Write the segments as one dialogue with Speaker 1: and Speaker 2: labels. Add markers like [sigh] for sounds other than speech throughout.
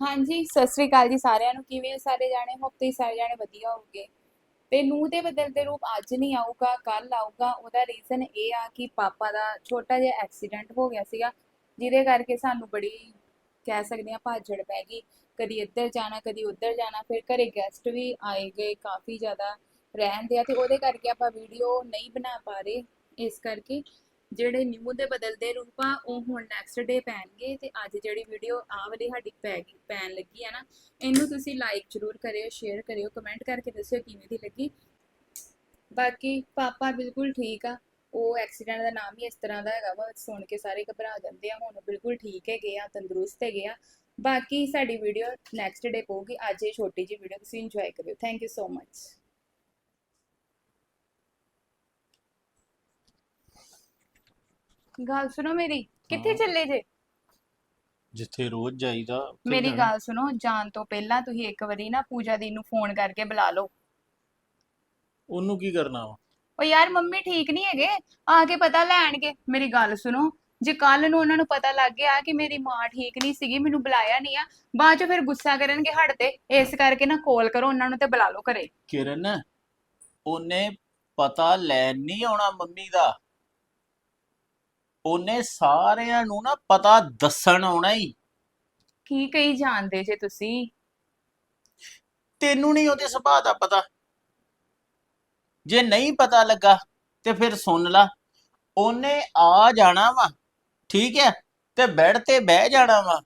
Speaker 1: ਹਾਂਜੀ, ਸਤਿ ਸ੍ਰੀ ਅਕਾਲ ਜੀ ਸਾਰਿਆਂ ਨੂੰ। ਕਿਵੇਂ ਹੋ ਸਾਰੇ ਜਾਣੇ? ਹੋਪ ਤੁਸੀਂ ਸਾਰੇ ਜਾਣੇ ਵਧੀਆ ਹੋਵੋਗੇ। ਤੇ ਨੂੰਹ ਦੇ ਬਦਲਦੇ ਰੂਪ ਅੱਜ ਨਹੀਂ ਆਊਗਾ ਕੱਲ ਆਊਗਾ। ਉਹਦਾ ਰੀਜ਼ਨ ਇਹ ਆ ਕਿ ਪਾਪਾ ਦਾ ਛੋਟਾ ਜਿਹਾ ਐਕਸੀਡੈਂਟ ਹੋ ਗਿਆ ਸੀਗਾ, ਜਿਹਦੇ ਕਰਕੇ ਸਾਨੂੰ ਬੜੀ ਕਹਿ ਸਕਦੇ ਆ ਭਾਜੜ ਪੈ ਗਈ। ਕਦੀ ਇੱਧਰ ਜਾਣਾ, ਕਦੀ ਉੱਧਰ ਜਾਣਾ, ਫਿਰ ਘਰੇ ਗੈਸਟ ਵੀ ਆਏ ਗਏ, ਕਾਫੀ ਜ਼ਿਆਦਾ ਰਹਿੰਦੇ ਆ ਤੇ ਉਹਦੇ ਕਰਕੇ ਆਪਾਂ ਵੀਡੀਓ ਨਹੀਂ ਬਣਾ ਪਾ ਰਹੇ, ਇਸ ਕਰਕੇ। ਜਿਹੜੇ ਨਿਊ ਦੇ ਬਦਲਦੇ ਰੂਪ ਆ, ਉਹ ਹੁਣ ਨੈਕਸਟ ਡੇ ਪੈਣਗੇ ਤੇ ਅੱਜ ਜਿਹੜੀ ਵੀਡੀਓ ਆ ਵਾਲੀ ਸਾਡੀ ਪੈ ਗਈ, ਪੈਣ ਲੱਗੀ ਆ ਨਾ, ਇਹਨੂੰ ਤੁਸੀਂ ਲਾਈਕ ਜ਼ਰੂਰ ਕਰਿਓ ਸ਼ੇਅਰ ਕਰਿਓ ਕਮੈਂਟ ਕਰਕੇ ਦੱਸਿਓ ਕਿਵੇਂ ਦੀ ਲੱਗੀ। ਬਾਕੀ ਪਾਪਾ ਬਿਲਕੁਲ ਠੀਕ ਆ, ਉਹ ਐਕਸੀਡੈਂਟ ਦਾ ਨਾਮ ਹੀ ਇਸ ਤਰ੍ਹਾਂ ਦਾ ਹੈਗਾ ਵਾ, ਸੁਣ ਕੇ ਸਾਰੇ ਘਬਰਾ ਜਾਂਦੇ ਆ, ਹੁਣ ਬਿਲਕੁਲ ਠੀਕ ਹੈਗੇ ਆ, ਤੰਦਰੁਸਤ ਹੈਗੇ ਆ। ਬਾਕੀ ਸਾਡੀ ਵੀਡੀਓ ਨੈਕਸਟ ਡੇ ਪਊਗੀ, ਅੱਜ ਇਹ ਛੋਟੀ ਜਿਹੀ ਵੀਡੀਓ ਤੁਸੀਂ ਇੰਜੋਏ ਕਰਿਓ। ਥੈਂਕ ਯੂ ਸੋ ਮਚ ਗੱਲ ਸੁਣੋ ਮੇਰੀ ਕਿੱਥੇ
Speaker 2: ਹਾਂ।
Speaker 1: ਚੱਲੇ ਜੇ?
Speaker 2: ਜਿੱਥੇ ਰੋਜ਼ ਜਾਈਦਾ ਉੱਥੇ
Speaker 1: ਮੇਰੀ
Speaker 2: ਜਾਣਾ।
Speaker 1: ਗੱਲ ਸੁਣੋ ਜਾਣ ਤੋਂ ਪਹਿਲਾਂ ਤੁਸੀਂ ਇੱਕ ਵਾਰੀ ਨਾ ਪੂਜਾ ਦੀ ਨੂੰ ਫੋਨ ਕਰਕੇ ਬੁਲਾ ਲਓ।
Speaker 2: ਉਹਨੂੰ ਕੀ ਕਰਨਾ ਵਾ?
Speaker 1: ਉਹ ਯਾਰ ਮੰਮੀ ਠੀਕ ਨਹੀਂ ਹੈਗੇ ਆ ਕੇ ਪਤਾ ਲੈਣਗੇ। ਮੇਰੀ ਗੱਲ ਸੁਣੋ ਜੇ ਕੱਲ ਨੂੰ ਉਹਨਾਂ ਨੂੰ ਪਤਾ ਲੱਗ ਗਿਆ ਕਿ ਮੇਰੀ ਮਾਂ ਠੀਕ ਨਹੀਂ ਸੀਗੀ ਮੈਨੂੰ ਬੁਲਾਇਆ ਨਹੀਂ ਆ ਬਾਅਦ ਚ ਫਿਰ ਗੁੱਸਾ ਕਰਨਗੇ ਹਟ ਤੇ ਇਸ ਕਰਕੇ ਨਾ ਕਾਲ ਕਰੋ ਉਹਨਾਂ ਨੂੰ ਤੇ ਬੁਲਾ ਲਓ ਘਰੇ।
Speaker 2: ਕਿਰਨ ਉਹਨੇ ਪਤਾ ਲੈਣ ਨਹੀਂ ਆਉਣਾ ਮੰਮੀ ਦਾ। ਉਹਨੇ ਸਾਰਿਆਂ ਨੂੰ ਨਾ ਪਤਾ ਦੱਸਣ ਆਉਣਾ ਹੀ
Speaker 1: ਕੀ ਕਹੀ ਜਾਣਦੇ ਜੇ ਤੁਸੀਂ?
Speaker 2: ਤੈਨੂੰ ਨਹੀਂ ਉਹਦੇ ਸੁਭਾਅ ਦਾ ਪਤਾ। ਜੇ ਨਹੀਂ ਪਤਾ ਲੱਗਾ ਤੇ ਫਿਰ ਸੁਣ ਲਾ। ਉਹਨੇ ਆ ਜਾਣਾ ਵਾ ਠੀਕ ਹੈ ਤੇ ਬੈੱਡ ਤੇ ਬਹਿ ਜਾਣਾ ਵਾ।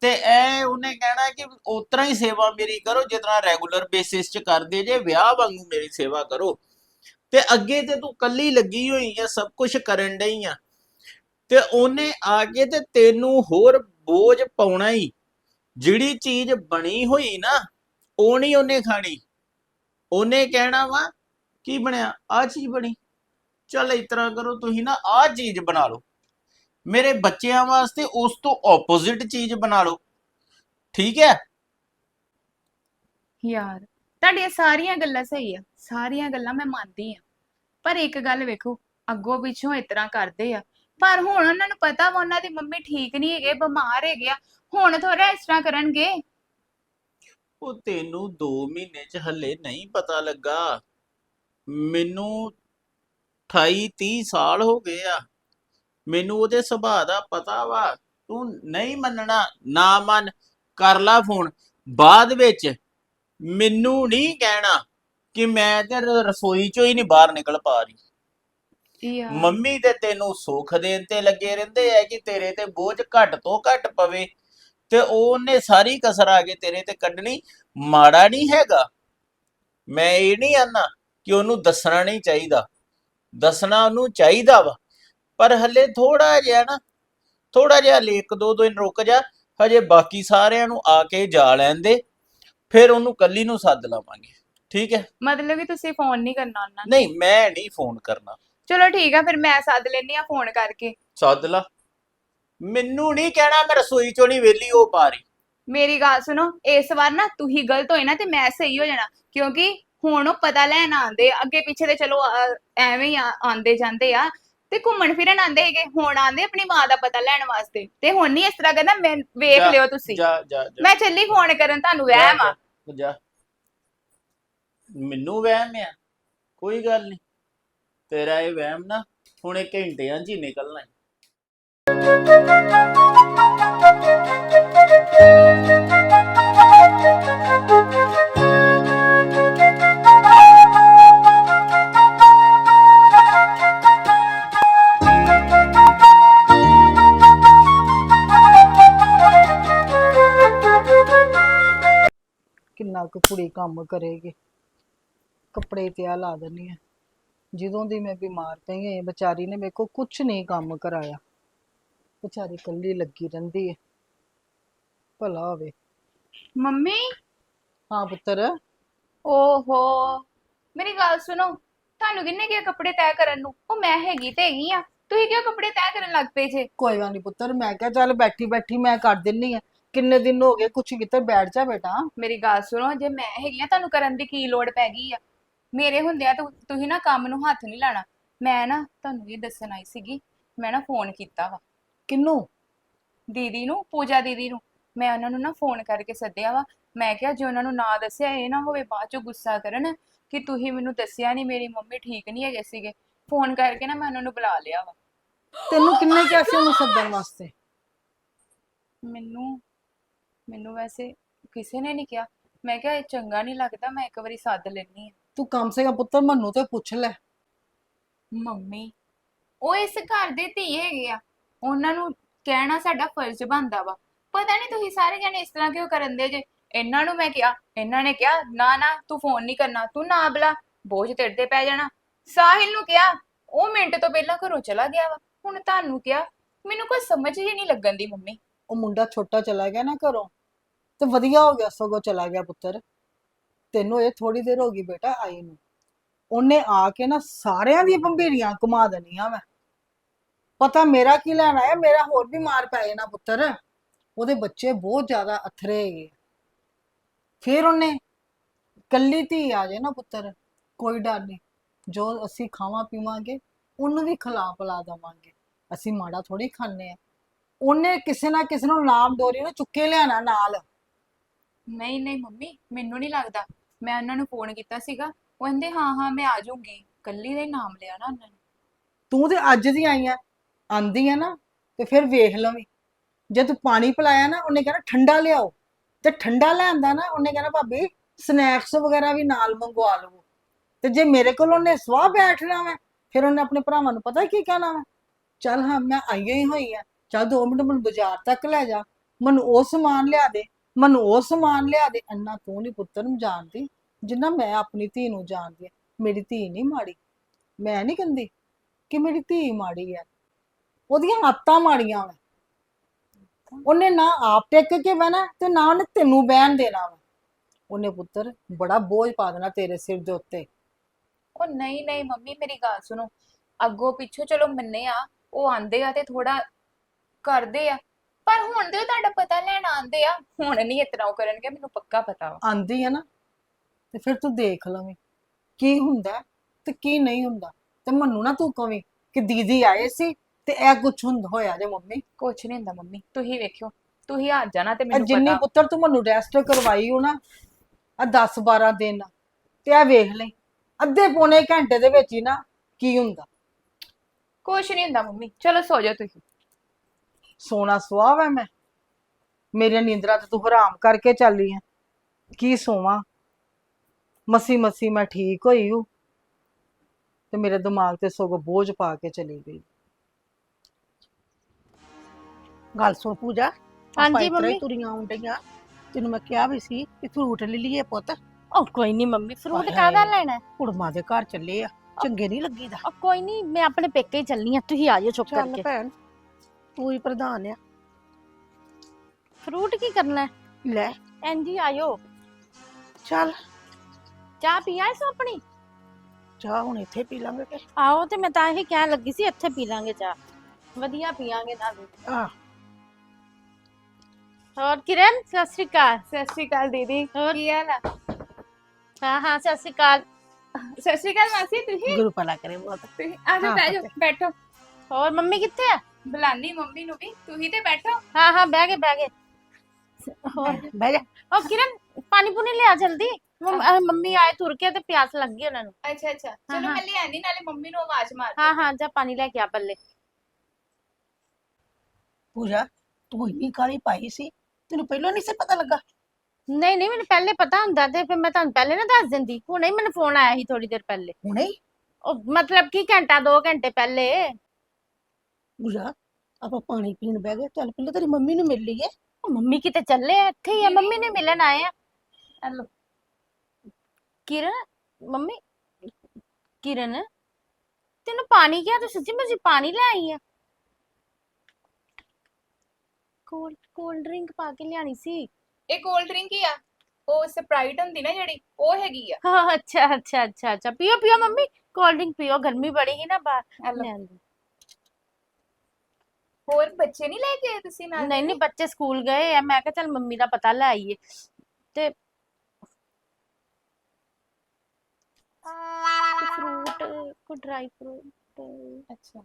Speaker 2: ਤੇ ਐ ਉਹਨੇ ਕਹਿਣਾ ਕਿ ਉਤਰਾ ਹੀ ਸੇਵਾ ਮੇਰੀ ਕਰੋ ਜਿਤਨਾ ਰੈਗੂਲਰ ਬੇਸਿਸ 'ਚ ਕਰਦੇ ਜੇ ਵਿਆਹ ਵਾਂਗੂ ਮੇਰੀ ਸੇਵਾ ਕਰੋ। ਤੇ ਅੱਗੇ ਤੇ ਤੂੰ ਕੱਲੀ ਲੱਗੀ ਹੋਈ ਆ ਸਭ ਕੁਝ ਕਰਨ ਡਈ ਆ। ਤੇ ਉਹਨੇ ਆ ਕੇ ਤੇ ਤੈਨੂੰ ਹੋਰ ਬੋਝ ਪਾਉਣਾ ਹੀ ਜਿਹੜੀ ਚੀਜ਼ ਬਣੀ ਹੋਈ ਨਾ, ਉਹ ਨਹੀਂ ਉਹਨੇ ਖਾਣੀ। ਉਹਨੇ ਕਹਿਣਾ ਵਾ, ਕੀ ਬਣਿਆ? ਆ ਚੀਜ਼ ਬਣੀ। ਚੱਲ ਇਸ ਤਰ੍ਹਾਂ ਕਰੋ, ਤੁਸੀਂ ਨਾ ਆ ਚੀਜ਼ ਬਣਾ ਲਓ। ਮੇਰੇ ਬੱਚਿਆਂ ਵਾਸਤੇ ਉਸ ਤੋਂ ਆਪੋਜ਼ਿਟ ਚੀਜ਼ ਬਣਾ ਲਓ। ਠੀਕ ਹੈ?
Speaker 1: ਯਾਰ, ਤੁਹਾਡੀਆਂ ਸਾਰੀਆਂ ਗੱਲਾਂ ਸਹੀ ਆ। ਸਾਰੀਆਂ ਗੱਲਾਂ ਮੈਂ ਮੰਨਦੀ ਆ। ਪਰ ਇੱਕ ਗੱਲ ਵੇਖੋ, ਅੱਗੋਂ ਪਿੱਛੋਂ ਇਸ ਤਰ੍ਹਾਂ ਕਰਦੇ ਆ। ਪਰ ਹੁਣ ਉਹਨਾਂ ਨੂੰ ਪਤਾ ਵਾ ਉਹਨਾਂ ਦੀ ਮੰਮੀ ਠੀਕ ਨਹੀਂ ਹੈਗੇ, ਬਿਮਾਰ ਹੈਗੇ ਆ। ਹੁਣ ਥੋੜਾ ਇਸ ਤਰ੍ਹਾਂ ਕਰਨਗੇ।
Speaker 2: ਉਹ ਤੈਨੂੰ 2 ਮਹੀਨੇ ਚ ਹੱਲੇ ਨਹੀਂ ਪਤਾ ਲੱਗਾ। ਮੈਨੂੰ 28 30 ਸਾਲ ਹੋ ਗਏ ਆ। ਮੈਨੂੰ ਉਹਦੇ ਸੁਭਾਅ ਦਾ ਪਤਾ ਵਾ। ਤੂੰ ਨਹੀਂ ਮੰਨਣਾ, ਨਾ ਮੰਨ। ਕਰ ਲਾ ਫੋਨ। ਬਾਅਦ ਵਿੱਚ ਮੈਨੂੰ ਨਹੀਂ ਕਹਿਣਾ ਕਿ ਮੈਂ ਤੇ ਰਸੋਈ ਚੋਂ ਹੀ ਨਹੀਂ ਬਾਹਰ ਨਿਕਲ ਪਾ ਰਹੀ। ਮੰਮੀ ਤੇ ਤੈਨੂੰ ਸੁੱਖ ਦੇਣ ਤੇ ਲੱਗੇ ਰਹਿੰਦੇ ਐ ਕਿ ਤੇਰੇ ਤੇ ਬੋਝ ਘੱਟ ਤੋਂ ਘੱਟ ਪਵੇ। ਤੇ ਉਹਨੇ ਸਾਰੀ ਕਸਰ ਆ ਕੇ ਤੇਰੇ ਤੇ ਕੱਢਣੀ। ਮਾੜਾ ਨਹੀਂ ਹੈਗਾ। ਮੈਂ ਇਹ ਨਹੀਂ ਆਨਾ ਕਿ ਉਹਨੂੰ ਦੱਸਣਾ ਨਹੀਂ ਚਾਹੀਦਾ। ਦੱਸਣਾ ਉਹਨੂੰ ਚਾਹੀਦਾ ਵਾ। ਪਰ ਹੱਲੇ ਥੋੜਾ ਜਿਹਾ ਨਾ ਥੋੜਾ ਜਿਹਾ ਹਲੇ ਇੱਕ ਦੋ ਦਿਨ ਰੁਕ ਜਾ। ਹਜੇ ਬਾਕੀ ਸਾਰਿਆਂ ਨੂੰ ਆ ਕੇ ਜਾ ਲੈਣ ਦੇ। ਫਿਰ ਉਹਨੂੰ ਕੱਲੀ ਨੂੰ ਸੱਦ ਲਵਾਂਗੇ। ਠੀਕ ਹੈ?
Speaker 1: ਮਤਲਬ ਕਿ ਤੁਸੀਂ ਫੋਨ ਨਹੀਂ ਕਰਨਾ ਉਹਨਾਂ ਨੂੰ?
Speaker 2: ਨਹੀਂ ਮੈਂ ਨਹੀਂ ਫੋਨ ਕਰਨਾ।
Speaker 1: ਚਲੋ ਠੀਕ ਆ ਫਿਰ ਮੈਂ ਸੱਦ ਲੈਣੀ ਆ ਫੋਨ ਕਰਕੇ।
Speaker 2: ਸੱਦ ਲਾ। ਮੈਨੂੰ ਨਹੀਂ ਕਹਿਣਾ ਮੈਂ ਰਸੋਈ ਚੋਂ ਨਹੀਂ ਵੇਲੀ ਹੋ ਪਾ ਰਹੀ।
Speaker 1: ਮੇਰੀ ਗੱਲ ਸੁਣੋ ਇਸ ਵਾਰ ਨਾ ਤੁਸੀਂ ਗਲਤ ਹੋਏ ਨਾ ਤੇ ਮੈਂ ਸਹੀ ਹੋ ਜਾਣਾ ਕਿਉਂਕਿ ਹੁਣ ਉਹ ਪਤਾ ਲੈਣ ਆਉਂਦੇ ਆ, ਅੱਗੇ ਪਿੱਛੇ ਤੇ ਚਲੋ ਐਵੇਂ ਹੀ ਆ- ਆਉਂਦੇ ਜਾਂਦੇ ਆ ਤੇ ਘੁੰਮਣ ਫਿਰਨ ਆਉਂਦੇ ਹੈਗੇ ਹੁਣ ਆਉਂਦੇ ਆਪਣੀ ਮਾਂ ਦਾ ਪਤਾ ਲੈਣ ਵਾਸਤੇ ਤੇ ਹੁਣ ਨਹੀਂ ਇਸ ਤਰ੍ਹਾਂ ਕਰਨਾ ਮੈਂ ਵੇਖ
Speaker 2: ਜਾ,
Speaker 1: ਲਿਓ ਤੁਸੀਂ।
Speaker 2: ਜਾ ਜਾ ਜਾ।
Speaker 1: ਮੈਂ ਚੱਲੀ ਫੋਨ ਕਰਨ ਤੁਹਾਨੂੰ ਵਹਿਮ ਆ।
Speaker 2: ਜਾ, ਜਾ। ਮੈਨੂੰ ਵਹਿਮ ਆ ਕੋਈ ਗੱਲ ਨਹੀਂ। ਤੇਰਾ ਇਹ ਵਹਿਮ ਨਾ ਹੁਣ ਇਹ ਘੰਟਿਆਂ 'ਚ ਹੀ ਨਿਕਲਣਾ ਈ।
Speaker 3: ਕਿੰਨਾ ਕੁ ਕੁੜੀ ਕੰਮ ਕਰੇਗੀ ਕੱਪੜੇ ਤੇ ਆ ਲਾ ਦਿੰਨੀ ਆ ਜਦੋਂ ਦੀ ਮੈਂ ਬਿਮਾਰ ਪਈ ਹਾਂ ਵਿਚਾਰੀ ਨੇ ਮੇਰੇ ਕੋ ਕੁਝ ਨਹੀਂ ਕੰਮ ਕਰਾਇਆ। ਵਿਚਾਰੀ ਇਕੱਲੀ ਲੱਗੀ ਰਹਿੰਦੀ ਹੈ। ਭਲਾ ਹੋਵੇ।
Speaker 1: ਮੰਮੀ?
Speaker 3: ਹਾਂ ਪੁੱਤਰ।
Speaker 1: ਓਹੋ ਮੇਰੀ ਗੱਲ ਸੁਣੋ। ਤੁਹਾਨੂੰ ਕਿੰਨੇ ਕਿਹਾ ਕੱਪੜੇ ਤੈਅ ਕਰਨ ਨੂੰ? ਉਹ ਮੈਂ ਹੈਗੀ ਤੇ ਹੈਗੀ ਆ। ਤੁਸੀਂ ਕਿਉਂ ਕੱਪੜੇ ਤੈਅ ਕਰਨ ਲੱਗ ਪਏ ਜੇ?
Speaker 3: ਕੋਈ ਗੱਲ ਨਹੀਂ ਪੁੱਤਰ ਮੈਂ ਕਿਹਾ ਚੱਲ ਬੈਠੀ ਬੈਠੀ ਮੈਂ ਕਰ ਦਿੰਨੀ ਆ। ਕਿੰਨੇ ਦਿਨ ਹੋ ਗਏ ਕੁਛ ਕਿਤੇ ਬੈਠ ਜਾ ਬੇਟਾ।
Speaker 1: ਮੇਰੀ ਗੱਲ ਸੁਣੋ ਜੇ ਮੈਂ ਹੈਗੀ ਆ ਤੁਹਾਨੂੰ ਕਰਨ ਦੀ ਕੀ ਲੋੜ ਪੈ ਗਈ ਆ? ਮੇਰੇ ਹੁੰਦਿਆਂ ਤੁ- ਤੁਸੀਂ ਨਾ ਕੰਮ ਨੂੰ ਹੱਥ ਨਹੀਂ ਲਾਣਾ। ਮੈਂ ਨਾ ਤੁਹਾਨੂੰ ਇਹ ਦੱਸਣ ਆਈ ਸੀਗੀ ਮੈਂ ਨਾ ਫੋਨ ਕੀਤਾ ਵਾ।
Speaker 3: ਕਿੰਨੂੰ?
Speaker 1: ਦੀਦੀ ਨੂੰ ਪੂਜਾ ਦੀਦੀ ਨੂੰ। ਮੈਂ ਉਹਨਾਂ ਨੂੰ ਨਾ ਫੋਨ ਕਰਕੇ ਸੱਦਿਆ ਵਾ। ਮੈਂ ਕਿਹਾ ਜੇ ਉਹਨਾਂ ਨੂੰ ਨਾ ਦੱਸਿਆ ਇਹ ਨਾ ਹੋਵੇ ਬਾਅਦ ਚੋਂ ਗੁੱਸਾ ਕਰਨ ਕਿ ਤੁਸੀਂ ਮੈਨੂੰ ਦੱਸਿਆ ਨਹੀਂ ਮੇਰੀ ਮੰਮੀ ਠੀਕ ਨਹੀਂ ਹੈਗੇ ਸੀਗੇ। ਫੋਨ ਕਰਕੇ ਨਾ ਮੈਂ ਉਹਨਾਂ ਨੂੰ ਬੁਲਾ ਲਿਆ ਵਾ।
Speaker 3: ਤੈਨੂੰ ਕਿੰਨੇ ਕਿਹਾ ਸੀ ਉਹਨੂੰ ਸੱਦਣ ਵਾਸਤੇ?
Speaker 1: ਮੈਨੂੰ ਮੈਨੂੰ ਵੈਸੇ ਕਿਸੇ ਨੇ ਨਹੀਂ ਕਿਹਾ। ਮੈਂ ਕਿਹਾ ਇਹ ਚੰਗਾ ਨਹੀਂ ਲੱਗਦਾ ਮੈਂ ਇੱਕ ਵਾਰੀ ਸੱਦ ਲੈਣੀ ਆ
Speaker 3: ਤੂੰ ਕਮ ਸੇ ਕਮ ਪੁੱਤਰ ਮੰਨੂ ਤੇ ਪੁੱਛ ਲੈ।
Speaker 1: ਮੰਮੀ ਉਹ ਇਸ ਘਰ ਦੇ ਧੀ ਹੈਗੇ ਆ। ਉਹਨਾਂ ਨੂੰ ਕਹਿਣਾ ਸਾਡਾ ਫਰਜ਼ ਬਣਦਾ ਵਾ। ਪਤਾ ਨਹੀਂ ਤੁਸੀਂ ਸਾਰੇ ਜਣੇ ਇਸ ਤਰ੍ਹਾਂ ਕਿਉਂ ਕਰਨ ਦੇ ਜੇ? ਇਹਨਾਂ ਨੂੰ ਮੈਂ ਕਿਹਾ ਇਹਨਾਂ ਨੇ ਕਿਹਾ ਨਾ ਨਾ ਤੂੰ ਫੋਨ ਨਹੀਂ ਕਰਨਾ ਤੂੰ ਨਾ ਬੁਲਾ ਬੋਝ ਤੇਰੇ ਤੇ ਪੈ ਜਾਣਾ। ਸਾਹਿਲ ਨੂੰ ਕਿਹਾ ਉਹ ਮਿੰਟ ਤੋਂ ਪਹਿਲਾਂ ਘਰੋਂ ਚਲਾ ਗਿਆ ਵਾ। ਹੁਣ ਤੁਹਾਨੂੰ ਕਿਹਾ ਮੈਨੂੰ ਕੋਈ ਸਮਝ ਹੀ ਨਹੀਂ ਲੱਗਣ ਦੀ ਮੰਮੀ।
Speaker 3: ਉਹ ਮੁੰਡਾ ਛੋਟਾ ਚਲਾ ਗਿਆ ਨਾ ਘਰੋਂ ਤੇ ਵਧੀਆ ਹੋ ਗਿਆ ਸਗੋਂ ਚਲਾ ਗਿਆ ਪੁੱਤਰ। ਤੈਨੂੰ ਇਹ ਥੋੜੀ ਦੇਰ ਹੋ ਗਈ ਬੇਟਾ ਆਈ ਨੂੰ। ਉਹਨੇ ਆ ਕੇ ਨਾ ਸਾਰਿਆਂ ਦੀਆਂ ਭੰਬੀਰੀਆਂ ਘੁਮਾ ਦੇਣੀਆਂ ਮੈਂ ਪਤਾ ਮੇਰਾ ਕੀ ਲੈਣਾ ਹੈ ਮੇਰਾ ਹੋਰ ਵੀ ਮਾਰ ਪੈ ਜਾਣਾ ਪੁੱਤਰ। ਉਹਦੇ ਬੱਚੇ ਬਹੁਤ ਜ਼ਿਆਦਾ ਅਥਰੇ ਹੈਗੇ ਫਿਰ ਉਹਨੇ ਕੱਲੀ ਧੀ ਆ ਜੇ ਨਾ ਪੁੱਤਰ, ਕੋਈ ਡਰ ਨਹੀਂ। ਜੋ ਅਸੀਂ ਖਾਵਾਂ ਪੀਵਾਂਗੇ, ਉਹਨੂੰ ਵੀ ਖਿਲਾ ਪਿਲਾ ਦੇਵਾਂਗੇ। ਅਸੀਂ ਮਾੜਾ ਥੋੜੀ ਖਾਂਦੇ ਆ। ਉਹਨੇ ਕਿਸੇ ਨਾ ਕਿਸੇ ਨੂੰ ਨਾਮ ਡੋਰੀ ਨੂੰ ਚੁੱਕੇ ਲਿਆਣਾ ਨਾਲ।
Speaker 1: ਨਹੀਂ ਨਹੀਂ ਮੰਮੀ, ਮੈਨੂੰ ਨਹੀਂ ਲੱਗਦਾ। ਮੈਂ ਉਹਨਾਂ ਨੂੰ ਫੋਨ ਕੀਤਾ ਸੀਗਾ, ਉਹ ਕਹਿੰਦੇ, ਹਾਂ ਹਾਂ, ਮੈਂ ਆ ਜਾਊਂਗੀ। ਕੱਲੀ ਦਾ ਹੀ ਨਾਮ ਲਿਆ ਨਾ ਉਹਨਾਂ ਨੇ।
Speaker 3: ਤੂੰ ਤੇ ਅੱਜ ਦੀ ਆਈ ਆ ਆਂਦੀ ਆ ਨਾ, ਤੇ ਫਿਰ ਵੇਖ ਲਵੀਂ। ਜੇ ਤੂੰ ਪਾਣੀ ਪਿਲਾਇਆ ਨਾ, ਉਹਨੇ ਕਹਿਣਾ, ਠੰਡਾ ਲਿਆਓ। ਤੇ ਠੰਡਾ ਲਿਆਂਦਾ ਨਾ, ਉਹਨੇ ਕਹਿਣਾ, ਭਾਬੀ ਸਨੈਕਸ ਵਗੈਰਾ ਵੀ ਨਾਲ ਮੰਗਵਾ ਲਵੋ। ਤੇ ਜੇ ਮੇਰੇ ਕੋਲ ਉਹਨੇ ਸਵਾਹ ਬੈਠਣਾ ਵਾ, ਫਿਰ ਉਹਨੇ ਆਪਣੇ ਭਰਾਵਾਂ ਨੂੰ ਪਤਾ ਕੀ ਕਹਿਣਾ ਵਾ? ਚੱਲ, ਹਾਂ, ਮੈਂ ਆਈ ਹੀ ਹੋਈ ਆ ਚੱਲ, ਦੋ ਮਿੰਟ, ਮੈਨੂੰ ਬਾਜ਼ਾਰ ਤੱਕ ਲੈ ਜਾ। ਮੈਨੂੰ ਉਹ ਸਮਾਨ ਲਿਆ ਦੇ, ਮੈਨੂੰ ਉਹ ਸਮਾਨ ਲਿਆ ਦੇ। ਅੰਨਾ ਤੂੰ ਨਹੀਂ ਪੁੱਤਰ ਨੂੰ ਜਾਣਦੀ। ਜਿੰਨਾ ਮੈਂ ਆਪਣੀ ਧੀ ਨੂੰ ਜਾਣਦੀ ਆ ਮੇਰੀ ਧੀ ਨਹੀਂ ਮਾੜੀ। ਮੈਂ ਨਹੀਂ ਕਹਿੰਦੀ ਕਿ ਮੇਰੀ ਧੀ ਮਾੜੀ ਹੈ ਉਹਦੀਆਂ ਆਦਤਾਂ ਮਾੜੀਆਂ ਵਾ। ਉਹਨੇ ਨਾ ਆਪ ਟਿਕ ਕੇ ਬਹਿਣਾ ਤੇ ਨਾ ਉਹਨੇ ਤੈਨੂੰ ਬਹਿਣ ਦੇਣਾ ਵਾ। ਉਹਨੇ ਪੁੱਤਰ ਬੜਾ ਬੋਝ ਪਾ ਦੇਣਾ ਤੇਰੇ ਸਿਰ ਦੇ ਉੱਤੇ।
Speaker 1: ਉਹ ਨਹੀਂ ਨਹੀਂ ਮੰਮੀ ਮੇਰੀ ਗੱਲ ਸੁਣੋ। ਅੱਗੋਂ ਪਿੱਛੋਂ ਚਲੋ ਮੰਨੇ ਆ ਉਹ ਆਂਦੇ ਆ ਤੇ ਥੋੜਾ ਕਰਦੇ ਆ। ਪਰ ਹੁਣ ਦੇ ਤੁਹਾਡਾ ਪਤਾ ਲੈਣ ਆਂਦੇ ਆ। ਹੁਣ ਨਹੀਂ ਇਤਨਾ ਉਹ ਕਰਨਗੇ ਮੈਨੂੰ ਪੱਕਾ ਪਤਾ ਵਾ।
Speaker 3: ਆਂਦੀ ਹੈ ਨਾ ਤੇ ਫਿਰ ਤੂੰ ਦੇਖ ਲਵੇਂ ਕੀ ਹੁੰਦਾ ਤੇ ਕੀ ਨਹੀਂ ਹੁੰਦਾ। ਤੇ ਮੈਨੂੰ ਨਾ ਤੂੰ ਕਵੇਂ ਕਿ ਦੀਦੀ ਆਏ ਸੀ ਤੇ ਇਹ ਕੁਛ ਹੁੰਦਾ ਹੋਇਆ ਜੇ ਮੰਮੀ।
Speaker 1: ਕੁਛ ਨਹੀਂ ਹੁੰਦਾ ਮੰਮੀ ਤੁਸੀਂ ਵੇਖਿਓ ਤੁਸੀਂ ਆ ਜਾਣਾ ਤੇ ਮੈਨੂੰ
Speaker 3: ਜਿੰਨੀ
Speaker 1: ਪਤਾ।
Speaker 3: ਪੁੱਤਰ ਤੂੰ ਮੈਨੂੰ ਰੈਸਟ ਕਰਵਾਈ ਹੋ ਨਾ ਆ 10 12 ਦਿਨ ਤੇ ਆ ਵੇਖ ਲਈ ਅੱਧੇ ਪੌਣੇ ਘੰਟੇ ਦੇ ਵਿੱਚ ਹੀ ਨਾ ਕੀ ਹੁੰਦਾ।
Speaker 1: ਕੁਛ ਨਹੀਂ ਹੁੰਦਾ ਮੰਮੀ ਚਲੋ ਸੋ ਜਾਓ ਤੁਸੀਂ।
Speaker 3: ਸੋਨਾ ਸੁਆਹ ਵੈ ਮੈਂ ਮੇਰੀਆਂ ਨੀਂਦਰਾਂ ਤੇ ਤੂੰ ਹਰਾਮ ਕਰਕੇ ਚੱਲੀ ਆ ਕੀ ਸੋਵਾਂ? ਮਸੀ ਮਸੀ ਮੈਂ ਠੀਕ ਹੋਈ ਹੂੰ। ਤੇ ਮੇਰੇ ਦਿਮਾਗ ਤੇ ਸਗੋਂ ਬੋਝ ਪਾ ਕੇ ਚਲੀ ਗਈ।
Speaker 4: ਗੱਲ ਸੁਣ ਪੂਜਾ
Speaker 5: ਹਾਂਜੀ,
Speaker 4: ਆਪਾਂ ਇਸ ਤਰ੍ਹਾਂ ਹੀ
Speaker 5: ਮੰਮੀ।
Speaker 4: ਤੁਰੀਆਂ ਆਉਂਦੀਆਂ ਤੈਨੂੰ ਮੈਂ ਕਿਹਾ ਵੀ ਸੀ ਕਿ ਫਰੂਟ ਲੈ ਲਈਏ ਪੁੱਤ।
Speaker 5: ਉਹ ਕੋਈ ਨਹੀਂ ਮੰਮੀ ਫਰੂਟ
Speaker 4: ਹਾਏ
Speaker 5: ਕਾਹਦਾ। ਲੈਣਾ? ਹੈ?
Speaker 4: ਕੁੜਮਾਂ ਦੇ ਘਰ ਚੱਲੇ ਆ ਚੰਗੇ ਨਹੀਂ ਲੱਗੀਦਾ।
Speaker 5: ਉਹ ਕੋਈ ਨਹੀਂ ਮੈਂ ਆਪਣੇ ਪੇਕੇ ਹੀ ਚੱਲਨੀ ਆ ਤੁਸੀਂ ਆ ਜਾਓ ਚੁੱਪ
Speaker 4: ਚੱਲ
Speaker 5: ਕਰਕੇ।
Speaker 4: ਭੈਣ ਤੂੰ ਹੀ ਪ੍ਰਧਾਨ ਆ।
Speaker 5: ਫਰੂਟ ਕੀ ਕਰਨਾ? ਹੈ
Speaker 4: ਲੈ
Speaker 5: ਐਂਜੀ ਆਇਓ।
Speaker 4: ਚੱਲ।
Speaker 5: ਚਾਹ ਪੀਆ ਸੋ ਆਪਣੀ?
Speaker 4: ਚਾਹ ਹੁਣ ਇੱਥੇ ਪੀ ਲਾਂਗੇ ਕਿ?
Speaker 5: ਆਓ ਤੇ ਮੈਂ ਤਾਂ ਇਹ ਕਹਿਣ ਲੱਗੀ ਸੀ ਇੱਥੇ ਪੀ ਲਾਂਗੇ ਚਾਹ। ਵਧੀਆ ਪੀਾਂਗੇ ਨਾਲ।
Speaker 4: ਆ
Speaker 5: ਹੋਰ ਕਿਰਨ ਸਤਿ ਸ਼੍ਰੀ ਅਕਾਲ।
Speaker 1: ਸਤਿ ਸ਼੍ਰੀ ਅਕਾਲ ਦੀਦੀ
Speaker 5: ਹੋਰ?
Speaker 1: ਕੀ ਹਾਲ ਆ?
Speaker 5: ਹਾਂ ਹਾਂ ਸਤਿ ਸ਼੍ਰੀ ਅਕਾਲ।
Speaker 1: ਸਤਿ ਸ਼੍ਰੀ ਅਕਾਲ ਮਾਸੀ ਤੁਸੀਂ?
Speaker 4: ਗੁਰੂ ਭਲਾ ਕਰੇ ਬਹੁਤ।
Speaker 1: ਤੁਸੀਂ ਆ ਜਾਓ ਬਹਿ ਜਾਓ ਬੈਠੋ।
Speaker 5: ਹੋਰ ਮੰਮੀ ਕਿੱਥੇ ਆ?
Speaker 1: ਬੁਲਾਨੀ ਮੰਮੀ ਨੂੰ ਵੀ ਤੁਸੀਂ ਤੇ ਬੈਠੋ।
Speaker 5: ਹਾਂ ਹਾਂ ਬਹਿ ਗਏ ਬਹਿ ਗਏ। ਹੋਰ?
Speaker 4: ਬਹਿ ਜਾ।
Speaker 5: ਉਹ ਕਿਰਨ ਪਾਣੀ ਪੂਣੀ ਲਿਆ ਜਲਦੀ? ਮੰਮ- ਅਹ ਮੰਮੀ ਆਏ ਤੁਰ ਕੇ ਤੇ ਪਿਆਸ ਲੱਗ ਗਈ ਉਹਨਾਂ ਨੂੰ।
Speaker 1: ਅੱਛਾ ਅੱਛਾ। ਚਲੋ
Speaker 5: ਹਾਂ।
Speaker 1: ਮੈਂ ਲਿਆਨੀ ਨਾਲੇ ਮੰਮੀ ਨੂੰ ਆਵਾਜ਼ ਮਾਰ
Speaker 5: ਹਾਂ ਹਾਂ ਜਾ ਪਾਣੀ ਲੈ ਕੇ ਆ ਪੱਲੇ।
Speaker 4: ਪੂਜਾ ਤੂੰ ਇੰਨੀ ਕਾਲੀ ਪਾਈ ਸੀ? ਤੈਨੂੰ ਪਹਿਲਾਂ ਨਹੀਂ ਸੀ ਪਤਾ ਲੱਗਾ?
Speaker 5: ਨਹੀਂ ਨਹੀਂ ਮੈਨੂੰ ਪਹਿਲੇ ਪਤਾ ਹੁੰਦਾ ਤੇ ਫਿਰ ਮੈਂ ਤੁਹਾਨੂੰ ਪਹਿਲੇ ਨਾ ਦੱਸ ਦਿੰਦੀ। ਹੁਣੇ ਹੀ ਮੈਨੂੰ ਫੋਨ ਆਇਆ ਸੀ ਥੋੜੀ ਦੇਰ ਪਹਿਲੇ।
Speaker 4: ਹੁਣੇ ਹੀ?
Speaker 5: ਉਹ ਮਤਲਬ ਕਿ ਘੰਟਾ 2 ਘੰਟੇ ਪਹਿਲੇ।
Speaker 4: ਪੂਜਾ ਆਪਾਂ ਪਾਣੀ ਪੀਣ ਬਹਿ ਗਏ। ਚੱਲ ਪਹਿਲਾਂ ਤੇਰੀ ਮੰਮੀ ਨੂੰ ਮਿਲ ਲਈਏ।
Speaker 5: ਉਹ ਮੰਮੀ ਕਿਤੇ ਚੱਲੇ ਆ? ਇੱਥੇ ਹੀ ਆ। ਮੰਮੀ ਨੇ ਮਿਲਣ ਆਏ ਆ।
Speaker 1: ਹੈਲੋ।
Speaker 5: ਕਿਰਨ ਮੰਮੀ ਕਿਰਨ ਤੈਨੂੰ ਪਾਣੀ ਕਿਹਾ ਤੂੰ ਸੱਚੀ ਮੁੱਚੀ ਪਾਣੀ ਲੈ ਆਈ ਆ। ਕੋਲਡ ਕੋਲਡ ਡਰਿੰਕ ਪਾ ਕੇ ਲਿਆਣੀ ਸੀ।
Speaker 1: ਇਹ ਕੋਲਡ ਡਰਿੰਕ ਹੀ ਆ। ਉਹ ਸਪਰਾਈਟ ਹੁੰਦੀ ਨਾ ਜਿਹੜੀ ਉਹ ਹੈਗੀ ਆ।
Speaker 5: ਹਾਂ ਅੱਛਾ ਅੱਛਾ ਅੱਛਾ ਅੱਛਾ। ਪੀਓ ਪੀਓ ਮੰਮੀ ਕੋਲਡ ਡਰਿੰਕ ਪੀਓ ਗਰਮੀ ਬੜੀ ਹੀ ਨਾ ਬਾਹਰ।
Speaker 1: ਹੈਲੋ
Speaker 5: ਲਿਆਂਦੀ।
Speaker 1: ਹੋਰ ਬੱਚੇ ਨਹੀਂ ਲੈ ਕੇ ਆਏ ਤੁਸੀਂ ਨਾਲ?
Speaker 5: ਨਹੀਂ ਨਹੀਂ ਬੱਚੇ ਸਕੂਲ ਗਏ ਆ। ਮੈਂ ਕਿਹਾ ਚੱਲ ਮੰਮੀ ਦਾ ਪਤਾ ਲੈ ਆਈਏ। ਤੇ ਫਰੂਟ ਕੋ ਡਰਾਈ ਫਰੂਟ
Speaker 1: ਅੱਛਾ।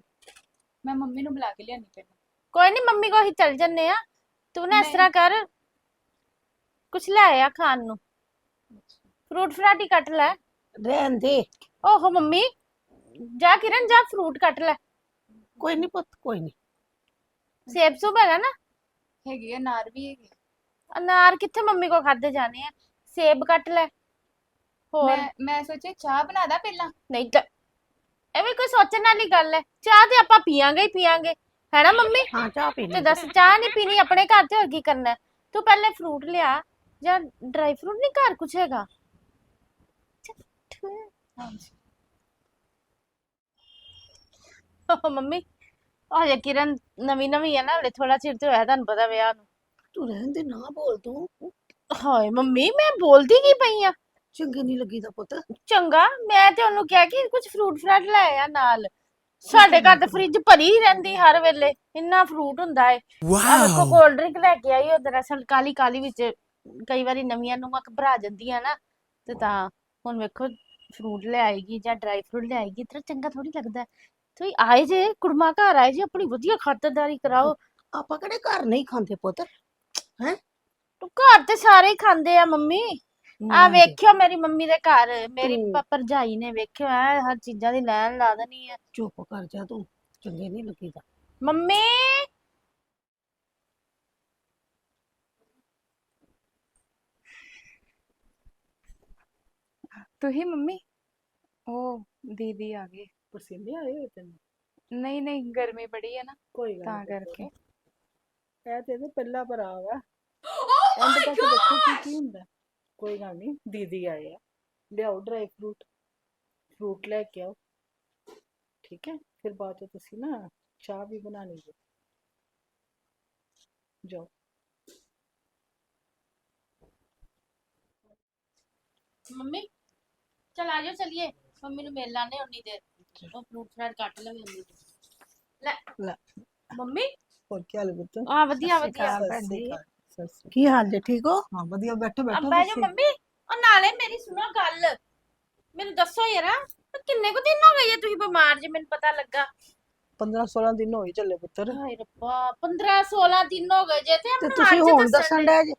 Speaker 1: ਮੈਂ ਮੰਮੀ ਨੂੰ ਬੁਲਾ ਕੇ ਲਿਆਨੀ ਪਹਿਲਾਂ।
Speaker 5: ਕੋਈ ਨਹੀਂ ਮੰਮੀ ਕੋ ਹੀ ਚੱਲ ਜੰਨੇ ਆ ਤੂੰ ਨਾ ਇਸ। ਤਰ੍ਹਾਂ ਕਰ। ਕੁਛ ਲੈ ਆ ਖਾਣ ਨੂੰ। ਫਰੂਟ ਫਰਾਟੀ ਕੱਟ ਲੈ।
Speaker 4: ਰਹਿਣ ਦੇ।
Speaker 5: ਓਹੋ ਮੰਮੀ ਜਾ ਕਿਰਨ ਜਾ ਫਰੂਟ ਕੱਟ ਲੈ।
Speaker 4: ਕੋਈ ਨਹੀਂ ਪੁੱਤ ਕੋਈ ਨਹੀਂ
Speaker 5: ਸੇਬ ਸੂਬ ਹੈਗਾ ਨਾ?
Speaker 1: ਹੈਗੀ ਆ ਨਾਰ ਵੀ ਹੈਗੀ
Speaker 5: ਅਨਾਰ ਕਿੱਥੇ ਮੰਮੀ ਕੋ ਖਾਦੇ ਜਾਣੇ ਆ? ਸੇਬ ਕੱਟ ਲੈ। ਹੋਰ?
Speaker 1: ਮੈਂ ਮੈਂ ਸੋਚਿਆ ਚਾਹ ਬਣਾ ਦਾਂ ਪਹਿਲਾਂ।
Speaker 5: ਨਹੀਂ ਤਾਂ ਇਹ ਵੀ ਕੋਈ ਸੋਚਣ ਵਾਲੀ ਗੱਲ ਹੈ ਚਾਹ ਤੇ ਆਪਾਂ ਪੀਾਂਗੇ ਹੀ ਪੀਾਂਗੇ ਹੈ ਨਾ ਮੰਮੀ?
Speaker 4: ਹਾਂ ਚਾਹ ਪੀ
Speaker 5: ਤੇ ਦੱਸ ਚਾਹ ਨਹੀਂ ਪੀਣੀ ਆਪਣੇ ਘਰ ਤੇ ਹੋਰ ਕੀ ਕਰਨਾ ਹੈ? ਤੂੰ ਪਹਿਲੇ ਫਰੂਟ ਲਿਆ ਜਾਂ ਡਰਾਈ ਫਰੂਟ ਨਹੀਂ ਘਰ ਕੁਛ ਹੈਗਾ?
Speaker 1: ਹਾਂਜੀ।
Speaker 5: ਓਹ ਮੰਮੀ ਉਹ ਜੇ ਕਿਰਨ ਨਵੀਂ ਨਵੀਂ ਹੈ ਨਾ ਹਲੇ ਥੋੜਾ ਚਿਰ ਤੇ ਹੋਇਆ ਤੁਹਾਨੂੰ ਪਤਾ ਵਿਆਹ ਨੂੰ।
Speaker 4: ਤੂੰ ਰਹਿਣ ਦੇ ਨਾ ਬੋਲ ਤੂੰ।
Speaker 5: ਹਾਏ ਮੰਮੀ ਮੈਂ ਬੋਲਦੀ ਕੀ ਪਈ ਆ?
Speaker 4: ਚੰਗੇ ਨਹੀਂ ਲੱਗੀ ਦਾ ਪੁੱਤ।
Speaker 5: ਚੰਗਾ ਮੈਂ ਤੇ ਉਹਨੂੰ ਕਿਹਾ ਕਿ ਕੁਝ ਫਰੂਟ ਫਰਾਟ ਲੈ ਆ ਨਾਲ। ਸਾਡੇ ਘਰ ਤੇ ਫ੍ਰਿਜ ਭਰੀ ਹੀ ਰਹਿੰਦੀ ਹਰ ਵੇਲੇ ਇੰਨਾ ਫਰੂਟ ਹੁੰਦਾ ਏ। ਆ ਵੇਖੋ ਕੋਲਡ ਡਰਿੰਕ ਲੈ ਕੇ ਆਈ ਉਹ ਦਰਅਸਲ ਕਾਲੀ ਕਾਲੀ ਵਿੱਚ ਕਈ ਵਾਰੀ ਨਵੀਆਂ ਨੂੰ ਘਬਰਾ ਜਾਂਦੀਆਂ ਨਾ ਤੇ ਤਾਂ ਹੁਣ ਵੇਖੋ ਫਰੂਟ ਲੈ ਆਏਗੀ ਜਾਂ ਡਰਾਈ ਫਰੂਟ ਲੈ ਆਏਗੀ ਇਤਨਾ ਚੰਗਾ ਥੋੜੀ ਲੱਗਦਾ। ਹੈ। ਤੁਸੀਂ ਆਏ ਜੇ ਕੁੜਮਾ ਘਰ ਆਏ ਜੇ ਆਪਣੀ ਵਧੀਆ ਖਾਤਰਦਾਰੀ ਕਰਾਓ।
Speaker 4: ਆਪਾਂ ਕਿਹੜੇ ਘਰ ਨਹੀਂ ਖਾਂਦੇ ਪੁੱਤ
Speaker 5: ਤੂੰ ਘਰ ਤੇ ਸਾਰੇ ਹੀ ਖਾਂਦੇ ਆ ਮੰਮੀ। ਆ। ਵੇਖਿਓ ਮੇਰੀ ਮੰਮੀ ਦੇ ਘਰ ਮੇਰੀ ਪ- ਭਰਜਾਈ ਨੇ ਵੇਖਿਓ ਐ ਹਰ ਚੀਜ਼ਾਂ ਦੀ ਲੈਣ ਲਾ ਦੇਣੀ ਹੈ
Speaker 4: ਚੁੱਪ ਕਰ ਜਾ ਤੂੰ ਚੰਗੇ ਨਹੀਂ ਲੱਗੀ ਦਾ
Speaker 5: ਮੰਮੀ
Speaker 1: ਤੁਸੀਂ ਮੰਮੀ? ਉਹ ਦੀਦੀ ਆ ਗਏ
Speaker 3: ਪਸੀਨੇ ਆਏ ਹੋਏ ਤੈਨੂੰ?
Speaker 1: ਨਹੀਂ ਨਹੀਂ ਗਰਮੀ ਬੜੀ ਹੈ ਨਾ
Speaker 3: ਕੋਈ ਗੱਲ
Speaker 1: ਤਾਂ
Speaker 3: ਨੀ ਪੁੱਤ।
Speaker 1: ਕਰਕੇ।
Speaker 3: ਇਹ ਤੇ ਇਹਦੇ ਪਹਿਲਾ ਭਰਾ ਵਾ। ਐਂਡ ਤੱਕ ਦੇਖੋ ਕੀ ਕੀ ਹੁੰਦਾ। ਕੋਈ ਗੱਲ ਨਹੀਂ ਦੀਦੀ ਆਏ ਆ ਲਿਆਓ ਡਰਾਈ ਫਰੂਟ ਫਰੂਟ ਲੈ ਕੇ ਆਓ ਠੀਕ ਹੈ ਫਿਰ ਬਾਅਦ ਚ ਤੁਸੀਂ ਨਾ ਚਾਹ ਵੀ ਬਣਾਣੀ ਹੈ ਜਾਓ
Speaker 5: ਮੰਮੀ ਚਲ ਆ ਜਾਓ ਚਲਿਏ ਮੰਮੀ ਨੂੰ ਮਿਲ ਲਾਣੇ ਉਨੀ ਦੇਰ ਉਹ ਫਰੂਟ ਫਰਾਟ ਕੱਟ ਲਵੇ ਉਨੀ ਦੇਰ ਲੈ
Speaker 3: ਲੈ।
Speaker 5: ਮੰਮੀ
Speaker 3: ਹੋਰ ਕੀ ਹਾਲ ਹੈ ਪੁੱਤ
Speaker 5: ਆ ਵਧੀਆ
Speaker 4: ਸਤਿ ਸ਼੍ਰੀ
Speaker 5: ਵਧੀਆ
Speaker 4: ਅਕਾਲ।
Speaker 3: ਸਤਿ
Speaker 4: ਕੀ ਹਾਲ ਜੇ ਠੀਕ ਹੋ।
Speaker 3: ਹਾਂ ਵਧੀਆ ਬੈਠੋ ਬੈਠੋ
Speaker 5: ਅੰਬਾ ਜੀ
Speaker 3: ਤੁਸੀਂ।
Speaker 5: ਮੰਮੀ ਉਹ ਨਾਲੇ ਮੇਰੀ ਸੁਣੋ ਗੱਲ। ਮੈਨੂੰ ਦੱਸੋ ਯਾਰਾ ਕਿੰਨੇ ਕੁ ਦਿਨ ਹੋ ਗਏ ਜੇ ਤੁਸੀਂ ਬਿਮਾਰ ਜੇ ਮੈਨੂੰ ਪਤਾ ਲੱਗਾ।
Speaker 3: 15 16 ਦਿਨ ਹੋਈ ਚੱਲੇ ਪੁੱਤਰ।
Speaker 5: ਹਾਏ ਰੱਬਾ 15 16 ਦਿਨ ਹੋ ਗਏ ਜੇ ਤੇ
Speaker 4: ਤੇ
Speaker 5: ਮੈਨੂੰ
Speaker 4: ਤੁਸੀਂ
Speaker 5: ਅੱਜ
Speaker 4: ਹੁਣ ਦੱਸਣ
Speaker 5: ਦੇ।
Speaker 4: ਡਿਆ ਜੇ?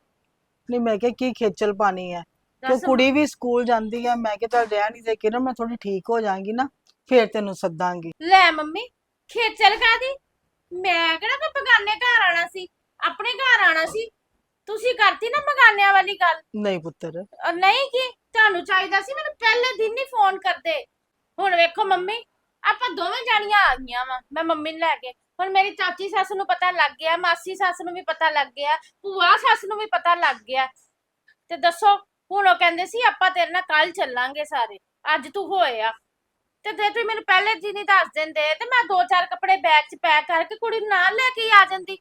Speaker 3: ਨਹੀਂ ਮੈਂ ਕਿਹਾ ਕੀ ਖੇਚਲ ਪਾਣੀ ਹੈ।
Speaker 5: ਦੱਸ
Speaker 3: ਕੁੜੀ ਵੀ ਸਕੂਲ ਜਾਂਦੀ ਹੈ ਮੈਂ ਕਿਹਾ ਚੱਲ ਰਹਿ ਨਹੀਂ ਦੇ ਕਿਰਨ ਮੈਂ ਥੋੜੀ ਠੀਕ ਹੋ ਜਾਾਂਗੀ ਨਾ ਫੇਰ ਤੈਨੂੰ ਸੱਦਾਂਗੀ।
Speaker 5: ਲੈ ਮੰਮੀ ਖੇਚਲ ਕਾਦੀ ਮੈਂ ਕਿਹੜਾ ਕੋਈ ਬਗਾਨੇ ਘਰ ਆਣਾ ਸੀ ਆਪਣੇ ਘਰ ਆਣਾ ਸੀ ਤੁਸੀਂ ਕਰਤੀ ਨਾ ਬਗਾਨਿਆਂ ਵਾਲੀ ਗੱਲ?
Speaker 3: ਨਹੀਂ ਪੁੱਤਰ।
Speaker 5: ਅਹ ਨਹੀਂ ਕੀ? ਤੁਹਾਨੂੰ ਚਾਹੀਦਾ ਸੀ ਮੈਨੂੰ ਪਹਿਲੇ ਦਿਨ ਹੀ ਫੋਨ ਕਰਦੇ। ਹੁਣ ਵੇਖੋ ਮੰਮੀ ਆਪਾਂ ਦੋਵੇਂ ਜਾਣੀਆਂ ਆ ਗਈਆਂ ਵਾ। ਮੈਂ ਮੰਮੀ ਨੂੰ ਲੈ ਕੇ। ਹੁਣ ਮੇਰੀ ਚਾਚੀ ਸੱਸ ਨੂੰ ਪਤਾ ਲੱਗ ਗਿਆ ਮਾਸੀ ਸੱਸ ਨੂੰ ਵੀ ਪਤਾ ਲੱਗ ਗਿਆ ਭੂਆ ਸੱਸ ਨੂੰ ਵੀ ਪਤਾ ਲੱਗ ਗਿਆ। ਤੇ ਦੱਸੋ ਹੁਣ ਉਹ ਕਹਿੰਦੇ ਸੀ ਆਪਾਂ ਤੇਰੇ ਨਾਲ ਕੱਲ ਚੱਲਾਂਗੇ ਸਾਰੇ। ਅੱਜ ਤੂੰ ਹੋਏ ਆ। ਤੇ ਜੇ ਤੂੰ ਮੈਨੂੰ ਪਹਿਲੇ ਦਿਨ ਹੀ ਦੱਸ ਦਿੰਦੇ ਤੇ ਮੈਂ ਦੋ ਚਾਰ ਕੱਪੜੇ ਬੈਗ 'ਚ ਪੈਕ ਕਰਕੇ ਕੁੜੀ ਨੂੰ ਨਾਲ ਲੈ ਕੇ ਹੀ ਆ ਜਾਂਦੀ।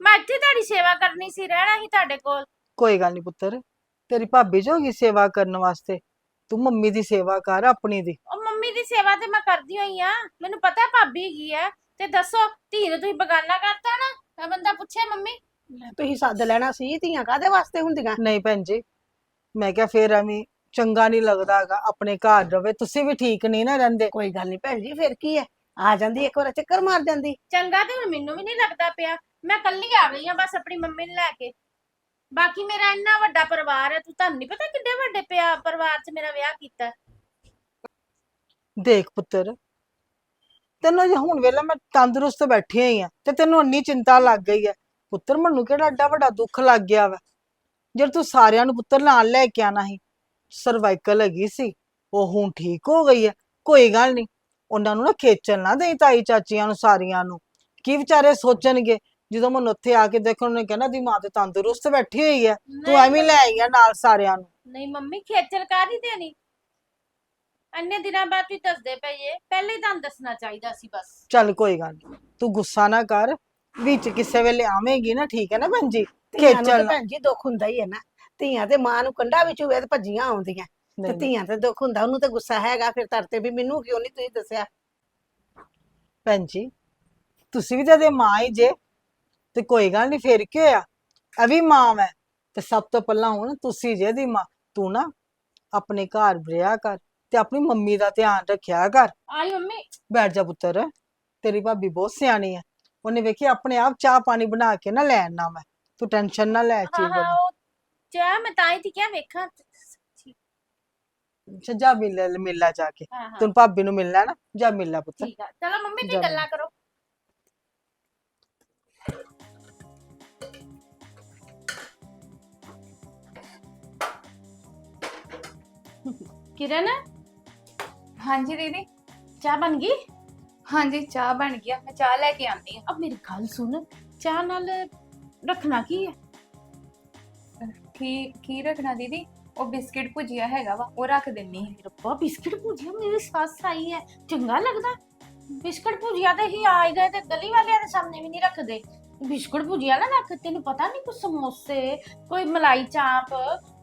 Speaker 5: ਮੈਂ ਇੱਥੇ ਤੁਹਾਡੀ ਸੇਵਾ ਕਰਨੀ ਸੀ ਰਹਿਣਾ ਸੀ ਤੁਹਾਡੇ ਕੋਲ।
Speaker 3: ਕੋਈ ਗੱਲ ਨਹੀਂ ਪੁੱਤਰ ਤੇਰੀ ਭਾਬੀ ਜੋ ਹੈਗੀ ਸੇਵਾ ਕਰਨ ਵਾਸਤੇ ਤੂੰ ਮੰਮੀ ਦੀ ਸੇਵਾ ਕਰ ਆਪਣੀ ਦੀ।
Speaker 5: ਉਹ ਮੰਮੀ ਦੀ ਸੇਵਾ ਤੇ ਮੈਂ ਕਰਦੀ ਹੋਈ ਆ ਮੈਨੂੰ ਪਤਾ ਭਾਬੀ ਹੈਗੀ ਆ ਤੇ ਦੱਸੋ ਧੀ ਨੂੰ ਤੁਸੀਂ ਬਗਾਨਾ ਕਰਤਾ ਨਾ ਤਾਂ ਬੰਦਾ ਪੁੱਛੇ ਮੰਮੀ।
Speaker 4: ਲੈ, ਤੁਸੀਂ ਸੱਦ ਲੈਣਾ ਸੀ ਧੀਆਂ ਕਾਦੇ ਵਾਸਤੇ ਹੁੰਦੀਆਂ?
Speaker 3: ਨਹੀਂ ਭੈਣ ਜੀ ਮੈਂ ਕਿਹਾ ਫੇਰ ਐਵੇਂ ਚੰਗਾ ਨਹੀਂ ਲੱਗਦਾਗਾ ਆਪਣੇ ਘਰ ਰਵੇ ਤੁਸੀਂ ਵੀ ਠੀਕ ਨਹੀਂ ਨਾ ਰਹਿੰਦੇ।
Speaker 4: ਕੋਈ ਗੱਲ ਨਹੀਂ ਭੈਣ ਜੀ ਫਿਰ ਕੀ ਹੈ? ਆ ਜਾਂਦੀ ਇੱਕ ਵਾਰ ਚੱਕਰ ਮਾਰ ਜਾਂਦੀ।
Speaker 5: ਚੰਗਾ ਤੇ ਹੁਣ ਮੈਨੂੰ ਵੀ ਨਹੀਂ ਲੱਗਦਾ ਪਿਆ ਮੈਂ ਕੱਲੀ ਆ ਗਈ ਆ ਬਸ ਆਪਣੀ ਮੰਮੀ ਨੂੰ ਲੈ ਕੇ। ਬਾਕੀ ਮੇਰਾ ਇੰਨਾ ਵੱਡਾ ਪਰਿਵਾਰ ਹੈ, ਤੂੰ ਤੁਹਾਨੂੰ ਨਹੀਂ ਪਤਾ ਕਿੱਡੇ ਵੱਡੇ ਪਿਆ ਪਰਿਵਾਰ 'ਚ ਮੇਰਾ ਵਿਆਹ ਕੀਤਾ?
Speaker 3: ਦੇਖ ਪੁੱਤਰ, ਤੈਨੂੰ ਜੇ ਹੁਣ ਵੇਲੇ ਮੈਂ ਤੰਦਰੁਸਤ ਬੈਠੀ ਹੋਈ ਆ ਤੇ ਤੈਨੂੰ ਇੰਨੀ ਚਿੰਤਾ ਲੱਗ ਗਈ ਹੈ। ਪੁੱਤਰ, ਮੈਨੂੰ ਕਿਹੜਾ ਏਡਾ ਵੱਡਾ ਦੁੱਖ ਲੱਗ ਗਿਆ ਵਾ? ਜਦ ਤੂੰ ਸਾਰਿਆਂ ਨੂੰ ਪੁੱਤਰ ਨਾਲ ਲੈ ਕੇ ਆਣਾ ਸੀ ਸਰਵਾਈਕਲ ਹੈਗੀ ਸੀ, ਉਹ ਹੁਣ ਠੀਕ ਹੋ ਗਈ ਹੈ, ਕੋਈ ਗੱਲ ਨਹੀਂ ਉਹਨਾਂ ਨੂੰ ਨਾ ਖੇਚਲ ਨਾ ਦੇਈ ਤਾਈ ਚਾਚੀਆਂ ਨੂੰ, ਸਾਰੀਆਂ ਨੂੰ। ਕੀ ਵਿਚਾਰੇ ਸੋਚਣਗੇ? ਜਦੋਂ ਮਨ ਉੱਥੇ ਆ ਕੇ ਦੇਖਣ ਉਹਨੇ ਕਹਿਣਾ ਦੀ ਮਾਂ ਤੇ ਤੰਦਰੁਸਤ ਬੈਠੀ ਹੋਈ ਹੈ ਤੂੰ ਐਵੇਂ ਲੈ ਆਈ ਆ ਨਾਲ ਸਾਰਿਆਂ ਨੂੰ।
Speaker 5: ਨਹੀਂ ਮੰਮੀ ਖੇਚਲ ਕਾਹਦੀ ਦੇਣੀ। ਅੰਨੇ ਦਿਨਾਂ ਬਾਅਦ ਤੁਸੀਂ ਦੱਸਦੇ ਪਏ ਪਹਿਲੇ ਹੀ ਤੁਹਾਨੂੰ ਦੱਸਣਾ ਚਾਹੀਦਾ ਸੀ ਬਸ।
Speaker 3: ਚੱਲ ਕੋਈ ਗੱਲ ਨੀ ਤੂੰ ਗੁੱਸਾ ਨਾ ਕਰ ਵਿੱਚ ਕਿਸੇ ਵੇਲੇ ਆਵੇਂਗੀ ਨਾ ਠੀਕ ਹੈ ਨਾ ਭੈਣ ਜੀ?
Speaker 4: ਧੀਆਂ ਨੂੰ
Speaker 3: ਖੇਚਲ ਨਾ-
Speaker 4: ਭੈਣ ਜੀ ਦੁੱਖ ਹੁੰਦਾ ਹੀ ਹੈ ਨਾ। ਧੀਆਂ ਤੇ ਮਾਂ ਨੂੰ ਕੰਡਾ ਵਿੱਚ ਹੋਵੇ ਤੇ ਭੱਜੀਆਂ ਆਉਂਦੀਆਂ। ਤੇ
Speaker 3: ਨਹੀਂ,
Speaker 4: ਧੀਆਂ ਤੇ ਦੁੱਖ ਹੁੰਦਾ ਉਹਨੂੰ ਤੇ ਗੁੱਸਾ ਹੈਗਾ ਫਿਰ ਤਰਤੇ ਵੀ ਮੈਨੂੰ ਕਿਉਂ ਨਹੀਂ ਤੁਸੀਂ ਦੱਸਿਆ?
Speaker 3: ਭੈਣ ਜੀ ਤੁਸੀਂ ਵੀ ਤਾਂ ਇਹਦੇ ਮਾਂ ਹੀ ਜੇ। ਤੇ ਕੋਈ ਗੱਲ ਨਹੀਂ ਫੇਰ ਕੀ ਹੋਇਆ? ਇਹ ਵੀ ਮਾਂ ਵੈ। ਤੇ ਸਭ ਤੋਂ ਪਹਿਲਾਂ ਹੁਣ ਤੁਸੀਂ ਜੇ ਦੀ ਮਾਂ ਤੂੰ ਨਾ ਆਪਣੇ ਘਰ ਰਿਹਾ ਕਰ ਤੇ ਆਪਣੀ ਮੰਮੀ ਦਾ ਧਿਆਨ ਰੱਖਿਆ ਕਰ।
Speaker 5: ਆਈ ਮੰਮੀ।
Speaker 3: ਬੈਠ ਜਾ ਪੁੱਤਰ ਤੇਰੀ ਭਾਬੀ ਬਹੁਤ ਸਿਆਣੀ ਹੈ ਉਹਨੇ ਵੇਖੀ ਆਪਣੇ ਆਪ ਚਾਹ ਪਾਣੀ ਬਣਾ ਕੇ ਨਾ ਲੈ ਆਣਾ ਮੈਂ। ਤੂੰ ਟੈਨਸ਼ਨ ਨਾ ਲੈ
Speaker 5: ਹਾਂ
Speaker 3: ਚੀਜ਼
Speaker 5: ਹਾਂ ਉਹ ਚਾਹ ਮੈਂ ਤਾਂ ਹੀ ਤੇ ਕਿਹਾ ਵੇਖਾਂ
Speaker 3: ਅੱਛਾ ਜਾ ਮਿਲ ਮਿਲਾ ਜਾ ਕੇ।
Speaker 5: ਹਾਂ ਹਾਂ।
Speaker 3: ਤੂੰ ਭਾਬੀ ਨੂੰ ਮਿਲਣਾ ਨਾ ਜਾ ਮਿਲਾ ਪੁੱਤ
Speaker 5: ਠੀਕ ਆ। ਚਲੋ ਮੰਮੀ ਤੁਸੀਂ
Speaker 3: ਜਾਓ।
Speaker 5: ਗੱਲਾਂ ਕਰੋ। ਕਿਰਨ?
Speaker 1: ਹਾਂਜੀ ਦੀਦੀ।
Speaker 5: ਚਾਹ ਬਣ ਗਈ?
Speaker 1: ਹਾਂਜੀ ਚਾਹ ਬਣ ਗਿਆ ਮੈਂ ਚਾਹ ਲੈ ਕੇ ਆਉਂਦੀ
Speaker 5: ਅਬ ਮੇਰੀ ਗੱਲ ਸੁਣ ਚਾਹ ਨਾਲ ਰੱਖਣਾ ਕੀ ਹੈ
Speaker 1: ਕੀ ਕੀ ਰੱਖਣਾ ਦੀਦੀ? ਉਹ ਬਿਸਕਿਟ ਭੁਜਿਆ ਹੈਗਾ ਵਾ ਉਹ ਰੱਖ ਦਿੰਨੀ ਹੈ
Speaker 5: ਰੱਬਾ ਬਿਸਕਟ ਭੁਜੀਆ ਮੇਰੀ ਸੱਸ ਆਈ ਹੈ ਚੰਗਾ ਲੱਗਦਾ। ਬਿਸਕਟ ਭੁਜੀਆ ਤੇ ਹੀ ਆਏ ਗਏ ਤੇ ਗਲੀ ਵਾਲਿਆਂ ਦੇ ਸਾਹਮਣੇ ਵੀ ਨਹੀਂ ਰੱਖਦੇ। ਬਿਸਕੁਟ ਭੁਜੀਆ ਨਾ ਰੱਖ ਤੈਨੂੰ ਪਤਾ ਨਹੀਂ ਕੋਈ ਸਮੋਸੇ ਕੋਈ ਮਲਾਈ ਚਾਂਪ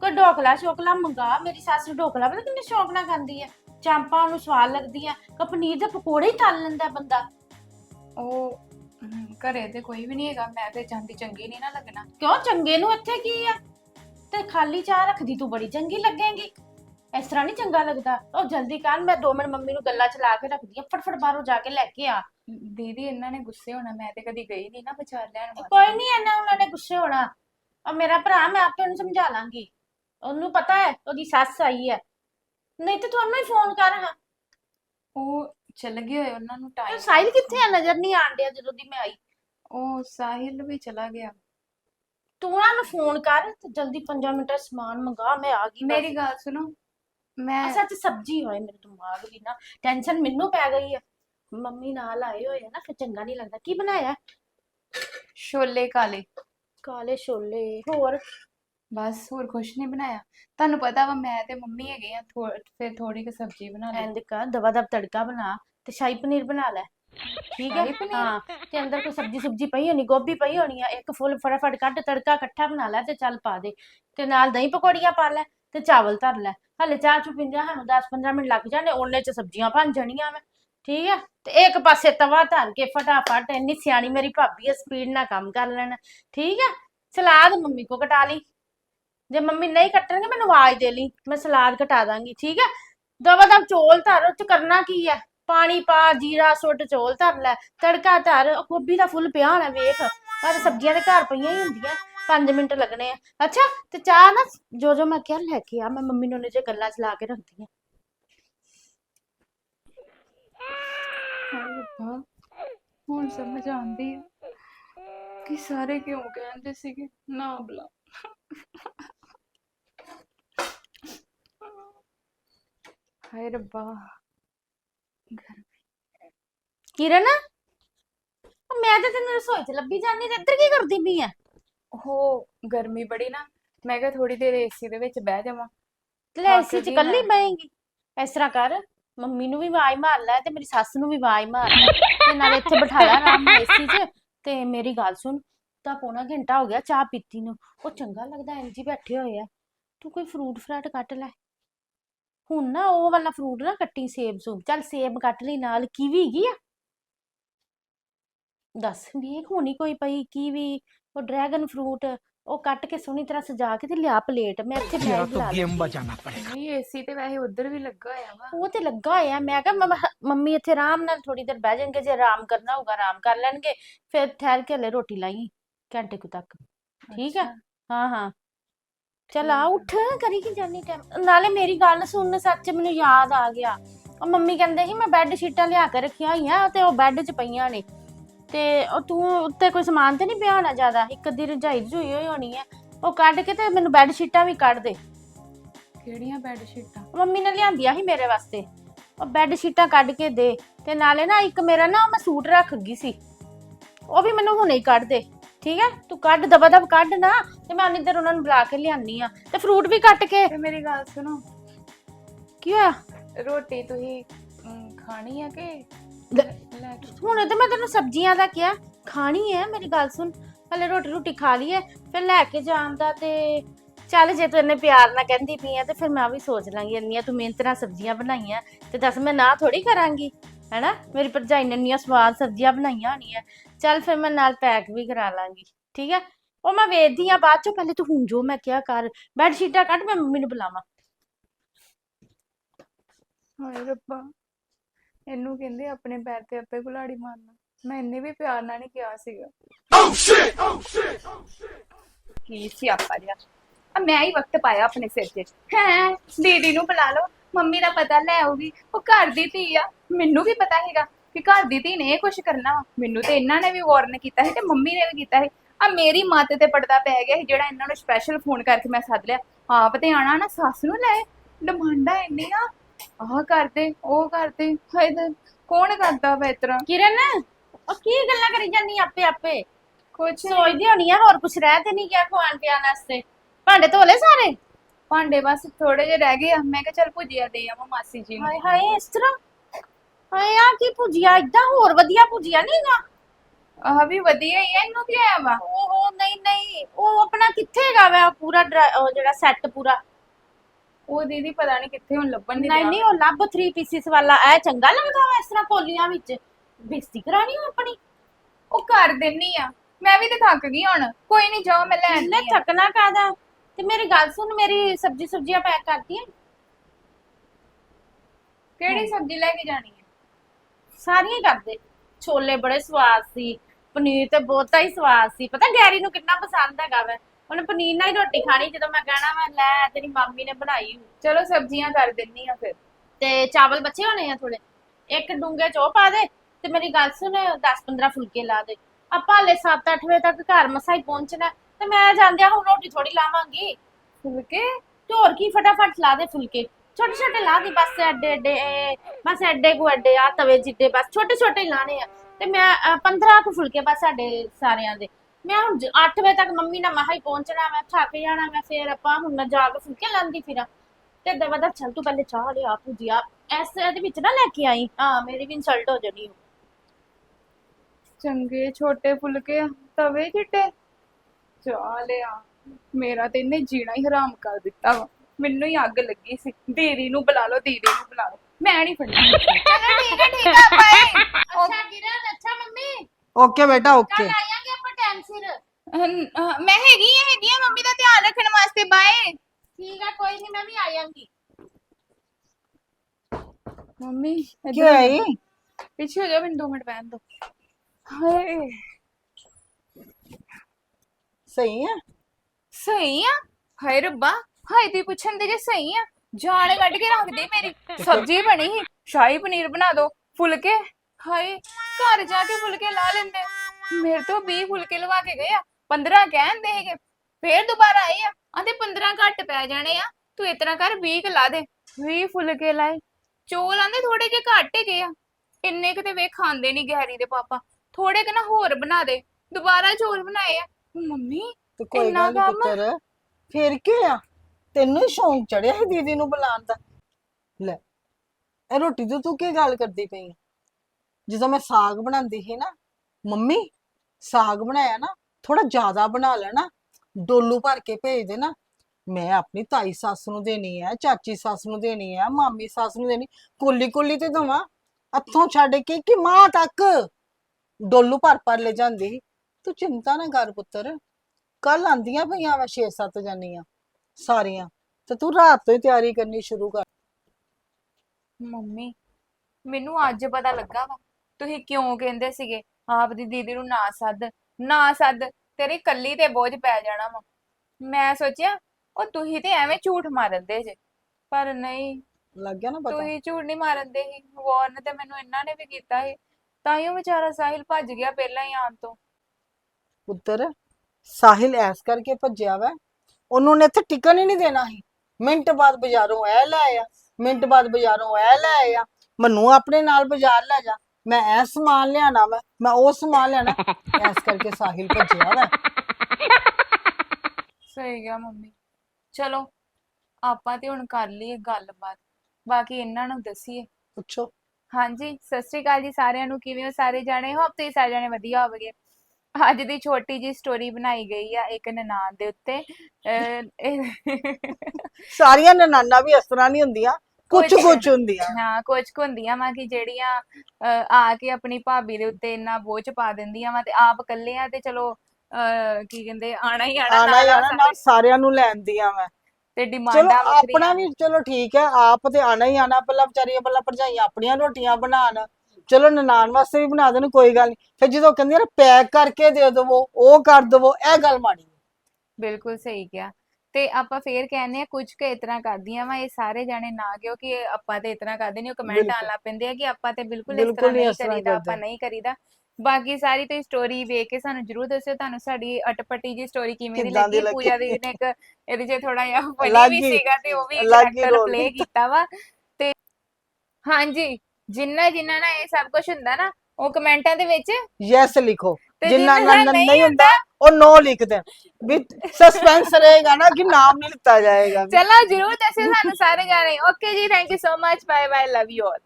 Speaker 5: ਕੋਈ ਢੋਕਲਾ ਸ਼ੋਕਲਾ ਮੰਗਾ ਮੇਰੀ ਸੱਸ ਨੂੰ ਢੋਕਲਾ ਪਤਾ ਕਿੰਨੇ ਸ਼ੌਕ ਨਾਲ ਖਾਂਦੀ ਹੈ ਚਾਂਪਾਂ ਨੂੰ ਸਵਾਦ ਲੱਗਦੀਆਂ ਕਾ ਪਨੀਰ ਦੇ ਪਕੌੜੇ ਹੀ ਤਲ ਲੈਂਦਾ ਬੰਦਾ।
Speaker 1: ਉਹ ਹਮ, ਘਰੇ ਤੇ ਕੋਈ ਵੀ ਨਹੀਂ ਹੈਗਾ ਮੈਂ ਤੇ ਜਾਂਦੀ ਚੰਗੀ ਨਹੀਂ ਨਾ ਲੱਗਣਾ।
Speaker 5: ਕਿਉਂ ਚੰਗੇ ਨੂੰ ਇੱਥੇ ਕੀ ਆ? ਤੇ ਖਾਲੀ ਚਾਹ ਰੱਖਦੀ ਤੂੰ ਬੜੀ ਚੰਗੀ ਲੱਗੇਂਗੀ। ਇਸ ਤਰ੍ਹਾਂ ਨਹੀਂ ਚੰਗਾ ਲੱਗਦਾ। ਉਹ ਜਲਦੀ ਕਰ ਮੈਂ 2 ਮਿੰਟ ਮੰਮੀ ਨੂੰ ਗੱਲਾਂ ਚ ਲਾ ਕੇ ਰੱਖਦੀ ਆ ਫਟਫਟ ਬਾਹਰੋਂ ਜਾ ਕੇ ਲੈ ਕੇ ਆ।
Speaker 1: ਦੀਦੀ ਇਹਨਾਂ ਨੇ ਗੁੱਸੇ ਹੋਣਾ ਮੈਂ ਤੇ ਕਦੀ ਗਈ ਨਹੀਂ ਨਾ ਬਾਜ਼ਾਰ ਲੈਣ
Speaker 5: ਕੋਈ ਨਹੀਂ ਇਹਨਾਂ ਉਹਨਾਂ ਨੇ ਗੁੱਸੇ ਹੋਣਾ। ਆ ਮੇਰਾ ਭਰਾ ਮੈਂ ਆਪੇ ਉਹਨੂੰ ਸਮਝਾ ਲਾਂਗੀ। ਉਹਨੂੰ ਪਤਾ ਹੈ ਉਹਦੀ ਸੱਸ ਆਈ ਹੈ। ਨਹੀਂ ਤੇ ਤੁਹਾਨੂੰ ਹੀ ਫੋਨ ਕਰ ਹਾਂ।
Speaker 1: ਉਹ ਚਲ ਗਏ ਹੋਏ ਉਹਨਾਂ ਨੂੰ ਟਾਈਮ
Speaker 5: ਸਾਹਿਲ ਕਿੱਥੇ ਆ? ਨਜ਼ਰ ਨਹੀਂ ਆਣ ਡਿਆ ਜਦੋਂ ਦੀ ਮੈਂ ਆਈ।
Speaker 1: ਉਹ ਸਾਹਿਲ ਵੀ ਚਲਾ ਗਿਆ।
Speaker 5: ਤੂੰ ਉਹਨਾਂ ਨੂੰ ਫੋਨ ਕਰ ਤੇ ਜਲਦੀ 5 ਮਿੰਟਾਂ ਸਮਾਨ ਮੰਗਾ ਮੈਂ ਆ ਗਈ
Speaker 1: ਮੇਰੀ ਗੱਲ ਸੁਣੋ ਮੈਂ
Speaker 5: ਅਸਲ 'ਚ ਸਬਜ਼ੀ ਹੋਏ ਮੇਰੇ ਦਿਮਾਗ ਦੀ ਨਾ। ਟੈਨਸ਼ਨ ਮੈਨੂੰ ਪੈ ਗਈ ਹੈ ਮੰਮੀ ਨਾਲ ਆਏ ਹੋਏ ਆ ਨਾ ਫਿਰ ਚੰਗਾ ਨਹੀਂ ਲੱਗਦਾ। ਕੀ ਬਣਾਇਆ?
Speaker 1: ਛੋਲੇ ਕਾਲੇ।
Speaker 5: ਕਾਲੇ ਛੋਲੇ ਹੋਰ?
Speaker 1: ਬਸ ਹੋਰ ਕੁਛ ਨਹੀਂ ਬਣਾਇਆ। ਤੁਹਾਨੂੰ ਪਤਾ ਵਾ ਮੈਂ ਤੇ ਮੰਮੀ ਹੈਗੇ ਆ ਥੋ- ਫਿਰ ਥੋੜੀ ਕੁ ਸਬਜ਼ੀ ਬਣਾ ਲਈ।
Speaker 5: ਐਂਡ ਕਰ ਦਵਾ ਦਵ ਤੜਕਾ ਬਣਾ ਤੇ ਸ਼ਾਹੀ ਪਨੀਰ ਬਣਾ ਲੈ। ਠੀਕ ਹੈ
Speaker 1: ਸ਼ਾਹੀ ਪਨੀਰ?
Speaker 5: ਹਾਂ ਤੇ ਅੰਦਰ ਕੋਈ ਸਬਜ਼ੀ ਸੁਬਜੀ ਪਈ ਹੋਣੀ ਗੋਭੀ ਪਈ ਹੋਣੀ ਆ ਇੱਕ ਫੁੱਲ ਫਟਾਫਟ ਕੱਢ ਤੜਕਾ ਇਕੱਠਾ ਬਣਾ ਲੈ ਤੇ ਚੱਲ ਪਾ ਦੇ। ਤੇ ਨਾਲ ਦਹੀਂ ਪਕੌੜੀਆਂ ਪਾ ਲੈ ਤੇ ਚਾਵਲ ਧਰ ਲੈ। ਹਲੇ ਚਾਹ ਚੁ ਪਿੰਦਿਆਂ ਸਾਨੂੰ 10-15 ਮਿੰਟ ਲੱਗ ਜਾਣੇ ਉਹਨੇ ਚ ਸਬਜ਼ੀਆਂ ਬਣ ਜਾਣੀਆਂ ਮੈਂ ਠੀਕ ਹੈ ਤੇ ਇੱਕ ਪਾਸੇ ਤਵਾ ਧਰ ਕੇ ਫਟਾਫਟ ਇੰਨੀ ਸਿਆਣੀ ਮੇਰੀ ਭਾਬੀ ਹੈ ਸਪੀਡ ਨਾਲ ਕੰਮ ਕਰ ਲੈਣਾ, ਠੀਕ ਹੈ ਸਲਾਦ ਮੰਮੀ ਕੋ ਕਟਾ ਲਈ। ਜੇ ਮੰਮੀ ਨਹੀਂ ਕੱਟਣਗੇ, ਮੈਨੂੰ ਆਵਾਜ਼ ਦੇ ਲਈ, ਮੈਂ ਸਲਾਦ ਕਟਾ ਦਾਂਗੀ, ਠੀਕ ਹੈ ਦਵਾ ਦਵ ਚੋਲ ਧਰ ਉਹ ਚ ਕਰਨਾ ਕੀ ਹੈ ਪਾਣੀ ਪਾ, ਜੀਰਾ, ਸੁੱਟ ਚੋਲ ਧਰ ਲੈ, ਤੜਕਾ ਧਰ, ਗੋਭੀ ਦਾ ਫੁੱਲ ਪਿਆ ਹੋਣਾ, ਵੇਖ, ਪਰ ਸਬਜ਼ੀਆਂ ਦੇ ਘਰ ਪਈਆਂ ਹੀ ਹੁੰਦੀਆਂ। 5 ਮਿੰਟ ਲੱਗਣੇ ਆ। ਅੱਛਾ ਤੇ ਚਾਹ ਨਾ ਜੋ ਜੋ ਮੈਂ ਕਿਹਾ ਲੈ ਕੇ ਆ ਮੈਂ ਮੰਮੀ ਨੂੰ ਨੇ ਜੇ ਗੱਲਾਂ ਚ ਲਾ ਕੇ ਰੱਖਦੀ ਆ।
Speaker 1: ਹਾਏ ਰੱਬਾ ਹੁਣ ਸਮਝ ਆਉਂਦੀ ਆ ਕਿ ਸਾਰੇ ਕਿਉਂ ਕਹਿੰਦੇ ਸੀਗੇ ਨਾ ਬੁਲਾ। ਹਾਏ ਰੱਬਾ ਘਰ
Speaker 5: ਕਿਰਨ ਮੈਂ ਤਾਂ ਤੈਨੂੰ ਰਸੋਈ ਚ ਲੱਭੀ ਜਾਂਦੀ ਤੇ ਇੱਧਰ ਕੀ ਕਰਦੀ ਪਈ ਆ?
Speaker 1: ਉਹ ਗਰਮੀ ਬੜੀ ਨਾ ਮੈਂ ਕਿਹਾ ਥੋੜੀ ਦੇਰ ਏਸੀ ਦੇ ਵਿੱਚ ਬਹਿ ਜਾਵਾਂ।
Speaker 5: ਤੇ ਲੈ
Speaker 1: ਹਾਂ,
Speaker 5: ਏਸੀ ਚ
Speaker 1: ਕਦੀ
Speaker 5: ਕੱਲੀ
Speaker 1: ਨਾ।
Speaker 5: ਬਏਂਗੀ ਇਸ ਤਰ੍ਹਾਂ ਕਰ ਮੰਮੀ ਨੂੰ ਵੀ ਆਵਾਜ਼ ਮਾਰ ਲੈ ਤੇ ਮੇਰੀ ਸੱਸ ਨੂੰ ਵੀ ਆਵਾਜ਼ ਮਾਰ ਲੈ ਤੇ ਨਾਲੇ ਇੱਥੇ ਬਿਠਾ ਲੈ ਆਰਾਮ ਨਾਲ ਏਸੀ 'ਚ ਤੇ ਮੇਰੀ ਗੱਲ ਸੁਣ ਤਾਂ ਪੌਣਾ ਘੰਟਾ ਹੋ ਗਿਆ ਚਾਹ ਪੀਤੀ ਨੂੰ। ਉਹ ਚੰਗਾ ਲੱਗਦਾ ਇੰਜ ਹੀ ਬੈਠੇ ਹੋਏ ਆ। ਤੂੰ ਕੋਈ ਫਰੂਟ ਫਰਾਟ ਕੱਟ ਲੈ। ਹੁਣ ਨਾ ਉਹ ਵਾਲਾ ਫਰੂਟ ਨਾ ਕੱਟੀ ਸੇਬ ਸੂਬ। ਚੱਲ ਸੇਬ ਕੱਟ ਲਈ ਨਾਲ ਕੀਵੀ ਹੈਗੀ ਆ? ਦੱਸ ਵੇਖ ਹੋਣੀ ਕੋਈ ਪਈ ਕੀਵੀ ਉਹ ਡਰੈਗਨ ਫਰੂਟ ਉਹ ਕੱਟ ਕੇ ਸੋਹਣੀ ਤਰ੍ਹਾਂ ਸਜਾ ਕੇ ਤੇ ਲਿਆ ਪਲੇਟ ਮੈਂ ਇੱਥੇ
Speaker 6: तेरा
Speaker 5: ਬੈਗ
Speaker 6: तो
Speaker 5: ਲਾ
Speaker 6: गेम बजाना पड़ेगा
Speaker 1: ਨਹੀਂ ਏਸੀ ਤੇ ਵੈਸੇ ਉਧਰ ਵੀ ਲੱਗਾ ਹੋਇਆ ਵਾ
Speaker 5: ਉਹ ਤੇ ਲੱਗਾ ਹੋਇਆ ਮੈਂ ਕਿਹਾ ਮੰਮ- ਮੰਮੀ ਇੱਥੇ ਆਰਾਮ ਨਾਲ ਥੋੜੀ ਦੇਰ ਬਹਿ ਜਾਣਗੇ ਜੇ ਆਰਾਮ ਕਰਨਾ ਹੋਊਗਾ ਆਰਾਮ ਕਰ ਲੈਣਗੇ ਫਿਰ ਠਹਿਰ ਕੇ ਹਲੇ ਰੋਟੀ ਲਾਈ ਘੰਟੇ ਕੁ ਤੱਕ ਠੀਕ ਹੈ
Speaker 1: ਅੱਛਾ,
Speaker 5: ਹਾਂ ਹਾਂ ਚਲ ਆ
Speaker 1: ਠੀਕ ਆ।
Speaker 5: ਉੱਠ ਕਰੀ ਕੀ ਜਾਨੀ ਟਾਈਮ ਨਾਲੇ ਮੇਰੀ ਗੱਲ ਸੁਣ ਸੱਚ ਮੈਨੂੰ ਯਾਦ ਆ ਗਿਆ ਉਹ ਮੰਮੀ ਕਹਿੰਦੇ ਸੀ ਮੈਂ ਬੈੱਡ ਸ਼ੀਟਾਂ ਲਿਆ ਕੇ ਰੱਖੀਆਂ ਹੋਈਆਂ ਤੇ ਉਹ ਬੈੱਡ 'ਚ ਪਈਆਂ ਨੇ ਤੇ ਉਹ ਤੂੰ ਉੱਤੇ ਕੋਈ ਸਮਾਨ ਤੇ ਨਹੀਂ ਪਿਆ ਹੋਣਾ ਜ਼ਿਆਦਾ? ਇੱਕ ਅੱਧੀ ਰਜਾਈ ਰਜੂਈ ਹੋਈ ਹੋਣੀ ਹੈ ਉਹ ਕੱਢ ਕੇ ਤੇ ਮੈਨੂੰ ਬੈੱਡ ਸ਼ੀਟਾਂ ਵੀ ਕੱਢ ਦੇ।
Speaker 1: ਕਿਹੜੀਆਂ ਬੈੱਡ ਸ਼ੀਟਾਂ
Speaker 5: ਮੰਮੀ ਨੇ ਲਿਆਂਦੀਆਂ ਸੀ ਮੇਰੇ ਵਾਸਤੇ। ਉਹ ਬੈੱਡ ਸ਼ੀਟਾਂ ਕੱਢ ਕੇ ਦੇ। ਤੇ ਨਾਲੇ ਨਾ ਇੱਕ ਮੇਰਾ ਨਾ ਮੈਂ ਸੂਟ ਰੱਖ ਗਈ ਸੀ। ਉਹ ਵੀ ਮੈਨੂੰ ਹੁਣੇ ਹੀ ਕੱਢ ਦੇ। ਠੀਕ ਹੈ ਤੂੰ ਕੱਢ ਦਬਾ ਦਬ ਕੱਢ ਨਾ। ਤੇ ਮੈਂ ਉਨੀ ਦੇਰ ਉਹਨਾਂ ਨੂੰ ਬੁਲਾ ਕੇ ਲਿਆਨੀ ਆ। ਤੇ ਫਰੂਟ ਵੀ ਕੱਟ ਕੇ।
Speaker 1: ਤੇ ਮੇਰੀ ਗੱਲ ਸੁਣੋ।
Speaker 5: ਕੀ ਹੋਇਆ?
Speaker 1: ਰੋਟੀ ਤੁਸੀਂ ਅਮ, ਖਾਣੀ ਆ ਕੇ
Speaker 5: ਹੁਣ ਤੇ ਮੈਂ ਤੈਨੂੰ ਸਬਜ਼ੀਆਂ ਦਾ ਕਿਹਾ, ਖਾਣੀ ਹੈ, ਮੇਰੀ ਗੱਲ ਸੁਣ। ਹਲੇ ਰੋਟੀ ਰੋਟੀ ਖਾ ਲਈਏ, ਫਿਰ ਲੈ ਕੇ ਜਾਣ ਦਾ ਤੇ ਚੱਲ ਜੇ ਤੂੰ ਇੰਨੇ ਪਿਆਰ ਨਾਲ ਕਹਿੰਦੀ ਪਈ ਆ ਤੇ ਫਿਰ ਮੈਂ ਵੀ ਸੋਚ ਲਾਂਗੀ, ਇੰਨੀਆਂ ਤੂੰ ਮਿਹਨਤ ਨਾਲ ਸਬਜ਼ੀਆਂ ਬਣਾਈਆਂ ਤੇ ਦੱਸ ਮੈਂ ਨਾ ਥੋੜੀ ਕਰਾਂਗੀ, ਹੈਨਾ? ਮੇਰੀ ਭਰਜਾਈ ਨੇ ਇੰਨੀਆਂ ਸਵਾਦ ਸਬਜ਼ੀਆਂ ਬਣਾਈਆਂ ਹੋਣੀਆਂ, ਚੱਲ ਫਿਰ ਮੈਂ ਨਾਲ ਪੈਕ ਵੀ ਕਰਾ ਲਾਂਗੀ, ਠੀਕ ਹੈ ਉਹ ਮੈਂ ਵੇਚਦੀ ਆ ਬਾਅਦ ਚੋਂ, ਪਹਿਲੇ ਤੂੰ ਹੁਣ ਜੋ ਮੈਂ ਕਿਹਾ ਕਰ, ਬੈੱਡ ਸ਼ੀਟਾਂ ਕੱਢ, ਮੈਂ ਮੰਮੀ ਨੂੰ ਬੁਲਾਵਾਂ।
Speaker 1: ਹਾਏ ਰੱਬਾ। ਇਹਨੂੰ ਕਹਿੰਦੇ ਆਪਣੇ ਪੈਰ ਤੇ ਆਪੇ ਕੁਲਾੜੀ ਮਾਰਨਾ। ਮੈਂ ਇੰਨੇ ਵੀ ਪਿਆਰ ਨਾਲ ਨਹੀਂ ਕਿਹਾ ਸੀਗਾ। ਕੀ ਸਿਆਪਾ ਜਿਹਾ ਆ ਮੈਂ ਹੀ ਵਕਤ ਪਾਇਆ ਆਪਣੇ ਸਿਰ 'ਚ ਹੈ ਦੀਦੀ ਨੂੰ ਬੁਲਾ ਲਓ। ਮੰਮੀ ਦਾ ਪਤਾ ਲੈ ਆਉਗੀ ਉਹ ਘਰ ਦੀ ਧੀ ਆ। ਮੈਨੂੰ ਵੀ ਪਤਾ ਹੈਗਾ ਕਿ ਘਰ ਦੀ ਧੀ ਨੇ ਇਹ ਕੁਝ ਕਰਨਾ ਵਾ। ਮੈਨੂੰ ਤੇ ਇਹਨਾਂ ਨੇ ਵੀ ਵਾਰਨ ਕੀਤਾ ਸੀ ਤੇ ਮੰਮੀ ਨੇ ਵੀ ਕੀਤਾ ਸੀ। ਆ ਮੇਰੀ ਮੱਤ ਤੇ ਪਰਦਾ ਪੈ ਗਿਆ ਸੀ ਜਿਹੜਾ ਇਹਨਾਂ ਨੂੰ ਸਪੈਸ਼ਲ ਫੋਨ ਕਰਕੇ ਮੈਂ ਸੱਦ ਲਿਆ। ਆਪ ਤੇ ਆਣਾ ਨਾ ਸੱਸ ਨੂੰ ਲੈ। ਡਿਮਾਂਡਾਂ ਇੰਨੀਆਂ। ਆਹ ਕਰਦੇ ਉਹ ਕਰਦੇ ਹਾਏ ਤੇ ਕੌਣ ਕਰਦਾ ਵਾ ਇਸ ਤਰ੍ਹਾਂ?
Speaker 5: ਕਿਰਨ ਉਹ ਕੀ ਗੱਲਾਂ ਕਰੀ ਜਾਂਦੀ ਆਪੇ ਆਪੇ?
Speaker 1: ਕੁਛ ਨੀ।
Speaker 5: ਸੋਚਦੀ ਹੋਣੀ ਆ ਹੋਰ ਕੁਛ ਰਹਿ ਤੇ ਨਹੀਂ ਗਿਆ ਖਵਾਣ ਪਿਆਣ ਵਾਸਤੇ। ਭਾਂਡੇ ਧੋਲੇ ਸਾਰੇ?
Speaker 1: ਭਾਂਡੇ ਬਸ ਥੋੜੇ ਜਿਹੇ ਰਹਿ ਗਏ ਆ ਮੈਂ ਕਿਹਾ ਚੱਲ ਭੁਜੀਆ ਦੇ ਆਵਾਂ ਮਾਸੀ ਜੀ ਨੂੰ।
Speaker 5: ਹਾਏ ਹਾਏ ਇਸ ਤਰ੍ਹਾਂ? ਹਾਏ ਆ ਕੀ ਭੁਜੀਆ ਇਦਾਂ ਹੋਰ ਵਧੀਆ ਭੁਜੀਆ ਨਹੀਂਗਾ
Speaker 1: ਆਹ ਵੀ ਵਧੀਆ ਹੀ ਆ ਇਹਨੂੰ ਕੀ ਆਇਆ ਵਾ?
Speaker 5: ਓਹੋ ਨਹੀਂ ਨਹੀਂ ਉਹ ਆਪਣਾ ਕਿੱਥੇ ਹੈਗਾ ਵਾ ਪੂਰਾ ਡਰਾ- ਉਹ ਜਿਹੜਾ ਸੈੱਟ ਪੂਰਾ?
Speaker 1: ਉਹ ਦੀਦੀ ਪਤਾ ਨਹੀਂ ਕਿੱਥੇ ਹੁਣ ਲੱਭਣ ਨਹੀਂ
Speaker 5: ਨਹੀਂ ਨਹੀਂ ਉਹ ਲੱਭ 3 ਪੀਸਿਸ ਵਾਲਾ। ਇਹ ਚੰਗਾ ਲੱਗਦਾ ਵਾ ਇਸ ਤਰ੍ਹਾਂ ਪੋਲੀਆਂ ਵਿੱਚ? ਬੇਇੱਜ਼ਤੀ ਕਰਾਣੀ ਉਹ ਆਪਣੀ?
Speaker 1: ਉਹ ਕਰ ਦਿੰਨੀ ਆ। ਮੈਂ ਵੀ ਤੇ ਥੱਕ ਗਈ ਹੁਣ। ਕੋਈ ਨਹੀਂ ਜਾਓ ਮੈਂ ਲੈ
Speaker 5: ਲੈ
Speaker 1: ਆ।
Speaker 5: ਥੱਕਣਾ ਕਾਦਾ ਤੇ ਮੇਰੀ ਗੱਲ ਸੁਣ ਮੇਰੀ ਸਬਜੀ ਸੁਬਜੀਆਂ ਪੈਕ ਕਰਤੀ ਹੈ।
Speaker 1: ਕਿਹੜੀ ਸਬਜ਼ੀ ਲੈ ਕੇ ਜਾਣੀ ਹੈ
Speaker 5: ਸਾਰੀਆਂ ਹੀ ਕਰ ਦੇ ਛੋਲੇ ਬੜੇ ਸਵਾਦ ਸੀ ਪਨੀਰ ਤੇ ਬਹੁਤਾ ਹੀ ਸਵਾਦ ਸੀ। ਪਤਾ ਗੈਰੀ ਨੂੰ ਕਿੰਨਾ ਪਸੰਦ ਹੈਗਾ ਵਾ। ਉਹਨੇ ਪਨੀਰ ਨਾਲ ਹੀ ਰੋਟੀ ਖਾਣੀ ਜਦੋਂ ਮੈਂ ਕਹਿਣਾ ਮੈਂ ਲੈ ਤੇਰੀ ਮੰਮੀ ਨੇ ਬਣਾਈ ਹੋਈ।
Speaker 1: ਚਲੋ ਸਬਜ਼ੀਆਂ ਕਰ ਦਿੰਨੀ ਆ ਫਿਰ।
Speaker 5: ਤੇ ਚਾਵਲ ਬਚੇ ਹੋਣੇ ਆ ਥੋੜੇ ਇੱਕ ਡੂੰਗੇ ਚ ਪਾ ਦੇ ਤੇ ਮੇਰੀ ਗੱਲ ਸੁਣ 10 15 ਫੁਲਕੇ ਲਾ ਦੇ। ਆਪਾਂ ਹਲੇ 7 8 ਵਜੇ ਤੱਕ ਘਰ ਮਸਾ ਹੀ ਪਹੁੰਚਣਾ ਤੇ ਮੈਂ ਜਾਂਦਿਆਂ ਹੁਣ ਰੋਟੀ ਥੋੜੀ ਲਾਵਾਂਗੀ।
Speaker 1: ਫੁਲਕੇ?
Speaker 5: ਤੇ ਹੋਰ ਕੀ ਫਟਾਫਟ ਲਾ ਦੇ ਫੁਲਕੇ। ਛੋਟੇ ਛੋਟੇ ਲਾ ਦੀ ਬਸ ਐਡੇ ਐਡੇ ਬਸ ਐਡੇ ਕੋ ਐਡੇ ਆ ਤਵੇ ਜਿੱਡੇ ਬਸ ਛੋਟੇ ਛੋਟੇ ਲਾਣੇ ਆ। ਤੇ ਮੈਂ 15 ਕੁ ਫੁਲਕੇ ਬਸ ਸਾਡੇ ਸਾਰਿਆਂ ਦੇ। ਮੈਂ ਹੁਣ 8 ਵਜੇ ਤੱਕ ਮੰਮੀ ਨਾਲ ਮਹਾ ਹੀ ਪਹੁੰਚਣਾ ਮੈਂ ਥੱਕ ਜਾਣਾ ਮੈਂ ਫੇਰ ਆਪਾਂ ਹੁਣ ਮੈਂ ਜਾ ਕੇ ਫੁਲਕੇ ਲਾਂਦੀ ਫਿਰਾਂ। ਤੇ ਦਵਾ ਦਾ ਚੱਲ ਤੂੰ ਪਹਿਲੇ ਚਾਹ ਲਿਆ ਭੁਜੀਆ ਐਸ ਇਹਦੇ ਵਿੱਚ ਨਾ ਲੈ ਕੇ ਆਈ। ਹਾਂ ਮੇਰੀ ਵੀ ਇਨਸਲਟ ਹੋ ਜਾਣੀ
Speaker 1: ਚੰਗੇ ਛੋਟੇ ਫੁਲਕੇ ਆ, ਤਵੇ ਚਿੱਟੇ। ਚਾਹ ਲਿਆ। ਮੇਰਾ ਤੇ ਇਹਨੇ ਜੀਣਾ ਹੀ ਹਰਾਮ ਕਰ ਦਿੱਤਾ ਵਾ। ਮੈਨੂੰ ਹੀ ਅੱਗ ਲੱਗੀ ਸੀ। ਦੀਦੀ ਨੂੰ ਬੁਲਾ ਲਓ ਦੀਦੀ ਨੂੰ ਬੁਲਾ ਲਓ। ਮੈਂ ਨਹੀਂ ਫੜਨੀ ਚਲੋ ਠੀਕ ਹੈ ਠੀਕ ਹੈ ਬਾਏ
Speaker 5: ਅੱਛਾ ਕਿਰਨ ਅੱਛਾ ਮੰਮੀ।
Speaker 3: ਓਕੇ ਬੇਟਾ ਓਕੇ।
Speaker 5: ਕੱਲ ਆਵਾਂਗੇ ਆਪਾਂ ਟਾਈਮ ਸਿਰ।
Speaker 1: ਮੈਂ ਹੈਗੀ ਆ ਹੈਗੀ ਆ ਮੰਮੀ ਦਾ ਧਿਆਨ ਰੱਖਣ ਵਾਸਤੇ ਬਾਏ।
Speaker 5: ਠੀਕ ਆ ਕੋਈ ਨਹੀਂ ਮੈਂ ਵੀ ਆ ਜਾਵਾਂਗੀ
Speaker 1: ਮੰਮੀ
Speaker 3: ਕੀ
Speaker 1: ਇੱਧਰ
Speaker 3: ਹੈ ਇਹ?
Speaker 1: ਪਿੱਛੇ ਹੋ ਜਾ ਮੈਨੂੰ ਦੋ ਮਿੰਟ ਬੈਠ ਦੋ। ਹਾਏ।
Speaker 3: ਸਹੀ ਹੈ
Speaker 1: ਸਹੀ ਆ? ਹਾਏ ਰੱਬਾ ਹਾਏ ਤੀ ਪੁੱਛਣ ਦੇ ਜੇ ਸਹੀ ਆ? ਜਾਨ ਕੱਢ ਕੇ ਰੱਖ ਦੇ ਮੇਰੀ। ਸਬਜ਼ੀ ਬਣੀ ਸੀ ਸ਼ਾਹੀ ਪਨੀਰ ਬਣਾ ਦੋ ਫੁਲਕੇ। ਹਾਏ। ਘਰ ਜਾ ਕੇ ਫੁਲਕੇ ਲਾ ਲੈਂਦੇ ਮੇਰੇ ਤੋਂ 20 ਫੁਲਕੇ ਲਵਾ ਕੇ ਗਏ ਆ 15 ਕਹਿੰਦੇ ਹੈਗੇ ਫੇਰ ਦੁਬਾਰਾ ਆਏ ਆ ਆਂਦੇ 15 ਘੱਟ ਪੈ ਜਾਣੇ ਆ ਤੂੰ ਇਤਨਾ ਕਰ 20 ਕੁ ਲਾ ਦੇ। 20 ਫੁਲਕੇ ਲਾਏ। ਚੋਲ ਆਂਦੇ ਥੋੜੇ ਜਿਹੇ ਘੱਟ ਹੈਗੇ ਆ। ਇੰਨੇ ਕਿਤੇ ਵੇ ਖਾਂਦੇ ਨਹੀਂ ਗਹਿਰੀ ਦੇ ਪਾਪਾ। ਥੋੜੇ ਕਿ ਨਾ ਹੋਰ ਬਣਾ ਦੇ। ਦੁਬਾਰਾ ਚੋਲ ਬਣਾਏ ਆ। ਮੰਮੀ
Speaker 3: ਤੇ ਕੋਈ
Speaker 1: ਇੰਨਾ
Speaker 3: ਗੱਲ ਨੀ
Speaker 1: ਕੰਮ?
Speaker 3: ਪੁੱਤਰ ਫੇਰ ਕੀ ਆ? ਤੈਨੂੰ ਹੀ ਸ਼ੌਂਕ ਚੜਿਆ ਸੀ ਦੀਦੀ ਨੂੰ ਬੁਲਾਉਣ ਦਾ। ਲੈ ਇਹ ਰੋਟੀ ਤੋਂ ਤੂੰ ਕੀ ਗੱਲ ਕਰਦੀ ਪਈ ਆਂ? ਜਦੋਂ ਮੈਂ ਸਾਗ ਬਣਾਉਂਦੀ ਸੀ ਨਾ, ਮੰਮੀ ਸਾਗ ਬਣਾਇਆ ਨਾ ਥੋੜਾ ਜ਼ਿਆਦਾ ਬਣਾ ਲੈਣਾ, ਡੋਲੂ ਭਰ ਕੇ ਭੇਜ ਦੇਣਾ ਮੈਂ ਆਪਣੀ ਤਾਈ ਸੱਸ ਨੂੰ ਦੇਣੀ ਹੈ ਚਾਚੀ ਸੱਸ ਨੂੰ ਦੇਣੀ ਹੈ ਮਾਮੀ ਸੱਸ ਨੂੰ ਦੇਣੀ, ਕੋਲੀ ਕੋਲੀ ਤੇ ਦਵਾਂ, ਹੱਥੋਂ ਛੱਡ ਕੇ ਕਿ ਮਾਂ ਤੱਕ ਡੋਲੂ ਭਰ ਭਰ ਲੈ ਜਾਂਦੀ ਸੀ। ਤੂੰ ਚਿੰਤਾ ਨਾ ਕਰ ਪੁੱਤਰ ਕੱਲ ਆਂਦੀਆਂ ਪਈਆਂ ਵਾ 6-7 ਜਾਨੀਆਂ ਸਾਰੀਆਂ, ਤੇ ਤੂੰ ਰਾਤ ਤੋਂ ਹੀ ਤਿਆਰੀ ਕਰਨੀ ਸ਼ੁਰੂ ਕਰ
Speaker 1: ਮੰਮੀ, ਮੈਨੂੰ ਅੱਜ ਪਤਾ ਲੱਗਾ ਵਾ ਤੁਸੀਂ ਕਿਉਂ ਕਹਿੰਦੇ ਸੀਗੇ? ਆਪ ਦੀ ਦੀਦੀ ਨੂੰ ਨਾ ਸੱਦ ਨਾ ਸੱਦ ਤੇਰੀ ਕੱਲੀ ਤੇ ਬੋਝ ਪੈ ਜਾਣਾ ਵਾ। ਮੈਂ ਸੋਚਿਆ ਉਹ ਤੁਸੀਂ ਤੇ ਐਵੇਂ ਝੂਠ ਮਾਰਦੇ ਜੇ। ਪਰ ਨਹੀਂ
Speaker 3: ਲੱਗ ਗਿਆ ਨਾ ਪਤਾ?
Speaker 1: ਤੁਸੀਂ ਝੂਠ ਨਹੀਂ ਮਾਰਦੇ ਸੀ। ਵਾਰਨ ਤੇ ਮੈਨੂੰ ਇਹਨਾਂ ਨੇ ਵੀ ਕੀਤਾ ਸੀ। ਤਾਂ ਹੀ ਉਹ ਵਿਚਾਰਾ ਸਾਹਿਲ ਭੱਜ ਗਿਆ ਪਹਿਲਾਂ ਹੀ ਆਉਣ ਤੋਂ।
Speaker 3: ਪੁੱਤਰ ਸਾਹਿਲ ਐਸ ਕਰਕੇ ਭੱਜਿਆ ਵਾ। ਉਹਨੂੰ ਨੇ ਇੱਥੇ ਟਿਕਣ ਹੀ ਨਹੀਂ ਦੇਣਾ ਸੀ। ਮਿੰਟ ਬਾਅਦ ਬਾਜ਼ਾਰੋਂ ਐ ਲੈ ਆਇਆ ਮਿੰਟ ਬਾਅਦ ਬਾਜ਼ਾਰੋਂ ਐ ਲੈ ਆਇਆ। ਮੈਨੂੰ ਆਪਣੇ ਨਾਲ ਬਾਜ਼ਾਰ ਲੈ ਜਾ। ਮੈਂ ਇਹ ਸਮਾਨ ਲਿਆਣਾ ਵਾ ਮੈਂ ਉਹ ਸਮਾਨ ਲੈਣਾ ਐਸ [laughs] ਕਰਕੇ ਸਾਹਿਲ ਭੱਜਿਆ ਵਾ।
Speaker 1: ਸਹੀ ਗਿਆ ਮੰਮੀ। ਚਲੋ ਆਪਾਂ ਤੇ ਹੁਣ ਕਰ ਲਈਏ ਗੱਲਬਾਤ। ਬਾਕੀ ਇਹਨਾਂ ਨੂੰ ਦਸੀਏ।
Speaker 3: ਪੁੱਛੋ।
Speaker 1: ਹਾਂਜੀ ਸਤਿ ਸ਼੍ਰੀ ਅਕਾਲ ਜੀ ਸਾਰਿਆਂ ਨੂੰ। ਕਿਵੇਂ ਹੋ ਸਾਰੇ ਜਾਣੇ? ਹੋਪ ਤੁਸੀਂ ਸਾਰੇ ਜਾਣੇ ਵਧੀਆ ਹੋਵੋਗੇ ਅੱਜ ਦੀ ਛੋਟੀ ਜੀ ਸਟੋਰੀ ਬਣਾਈ ਗਈ ਆ ਇੱਕ ਨਨਾਣ ਦੇ ਉੱਤੇ। ਅਹ, ਇਹ-
Speaker 3: ਸਾਰੀਆਂ ਨਨਾਨਾ ਵੀ ਇਸ ਤਰ੍ਹਾਂ ਨਹੀਂ ਹੁੰਦੀਆਂ। ਕੁਝ
Speaker 1: ਕੁਝ-
Speaker 3: ਹੁੰਦੀਆਂ।
Speaker 1: ਹਾਂ ਕੁਝ ਕੁ ਹੁੰਦੀਆਂ ਵਾ ਕਿ ਜਿਹੜੀਆਂ ਅਹ, ਆ ਕੇ ਆਪਣੀ ਭਾਬੀ ਦੇ ਉੱਤੇ ਇੰਨਾ ਬੋਝ ਪਾ ਦਿੰਦੀਆਂ ਵਾ ਤੇ ਆਪ ਇਕੱਲੇ ਆ ਤੇ ਚਲੋ ਅਹ, ਕੀ ਕਹਿੰਦੇ ਆਣਾ ਹੀ ਆਣਾ ਨਾਲ
Speaker 3: ਨਾਲ ਸਾਰਿਆਂ ਨੂੰ ਲੈਂਦੀਆਂ ਵਾ।
Speaker 1: ਤੇ
Speaker 3: ਚਲੋ
Speaker 1: ਡਿਮਾਂਡਾਂ
Speaker 3: ਆਪਣਾ
Speaker 1: ਵੱਖਰੀਆਂ
Speaker 3: ਵੀ ਚਲੋ ਠੀਕ ਹੈ ਆਪ ਤੇ ਆਣਾ ਹੀ ਆਣਾ ਪਹਿਲਾਂ ਵਿਚਾਰੀਆਂ ਪਹਿਲਾਂ ਭਰਜਾਈਆਂ ਆਪਣੀਆਂ ਰੋਟੀਆਂ ਬਣਾਉਣ। ਚਲੋ ਨਨਾਣ ਵਾਸਤੇ ਵੀ ਬਣਾ ਦੇਣ ਕੋਈ ਗੱਲ ਨਹੀਂ ਫਿਰ ਜਦੋਂ ਕਹਿੰਦੀਆਂ ਨਾ ਪੈਕ ਕਰਕੇ ਦੇ ਦੇਵੋ ਉਹ ਕਰ ਦੇਵੋ ਇਹ ਗੱਲ ਮਾੜੀ ਹੈ।
Speaker 1: ਬਿਲਕੁਲ ਸਹੀ ਕਿਹਾ। ਤੇ ਆਪਾਂ ਫੇਰ ਕਹਿੰਦੇ ਆ ਕੁਝ ਕੁ ਇਤਨਾ ਕਰਦੀਆਂ ਵਾ ਇਹ ਸਾਰੇ ਜਾਣੇ ਨਾ ਕਿਉਂਕਿ ਇਹ ਆਪਾਂ ਤੇ ਇਤਨਾ ਕਰਦੇ ਨਹੀਂ ਉਹ ਕਮੈਂਟ ਆਣ। ਲੱਗ ਪੈਂਦੇ ਆ ਕਿ ਆਪਾਂ ਤੇ ਬਿਲਕੁਲ ਇਸ
Speaker 3: ਬਿਲਕੁਲ
Speaker 1: ਤਰ੍ਹਾਂ
Speaker 3: ਨਹੀਂ
Speaker 1: ਨਹੀਂ
Speaker 3: ਇਸ ਤਰ੍ਹਾਂ
Speaker 1: ਕਰੀਦਾ ਆਪਾਂ
Speaker 3: ਕਰਦੇ।
Speaker 1: ਨਹੀਂ ਕਰੀਦਾ ਬਾਕੀ ਸਾਰੀ ਤੇ ਸਟੋਰੀ ਵੇਖ ਕੇ ਸਾਨੂੰ ਜਰੂਰ ਦੱਸਿਓ ਤੁਹਾਨੂੰ ਸਾਡੀ ਅਟਪਟੀ ਜੀ ਸਟੋਰੀ ਕਿਵੇਂ ਦੀ
Speaker 3: ਕਿੱਦਾਂ ਦੀ
Speaker 1: ਲੱਗੀ ਪੂਜਾ? ਦੀ ਨੇ ਇੱਕ ਇਹਦੇ 'ਚ ਥੋੜਾ ਜਿਹਾ ਫਨੀ
Speaker 3: ਅਲੱਗ
Speaker 1: ਵੀ
Speaker 3: ਹੀ-
Speaker 1: ਸੀਗਾ ਤੇ ਉਹ ਵੀ
Speaker 3: ਅਲੱਗ ਹੀ
Speaker 1: ਕਰੈਕਟਰ ਪਲੇ।
Speaker 3: ਕੀਤਾ
Speaker 1: ਵਾ ਤੇ ਹਾਂਜੀ ਜਿੰਨਾ ਜਿੰਨਾ ਨਾ ਇਹ ਸਭ ਕੁਝ ਹੁੰਦਾ ਨਾ ਉਹ ਕਮੈਂਟਾਂ ਦੇ ਵਿੱਚ
Speaker 3: ਯੈਸ ਲਿਖੋ
Speaker 1: ਤੇ
Speaker 3: ਜਿੰਨਾ
Speaker 1: ਜਿੰਨਾ ਨਹੀਂ
Speaker 3: ਹੁੰਦਾ ਉਹ ਨੋ ਲਿਖ ਦੇਣ। ਵੀ ਸਸਪੈਂਸ ਰਹੇਗਾ ਨਾ ਕਿ ਨਾਮ ਨਹੀਂ ਲਿੱਤਾ ਜਾਏਗਾ
Speaker 1: ਚਲੋ ਜਰੂਰ ਦੱਸਿਓ ਸਾਨੂੰ ਸਾਰੇ ਜਾਣੇ। ਓਕੇ ਜੀ thank you so much bye bye love you all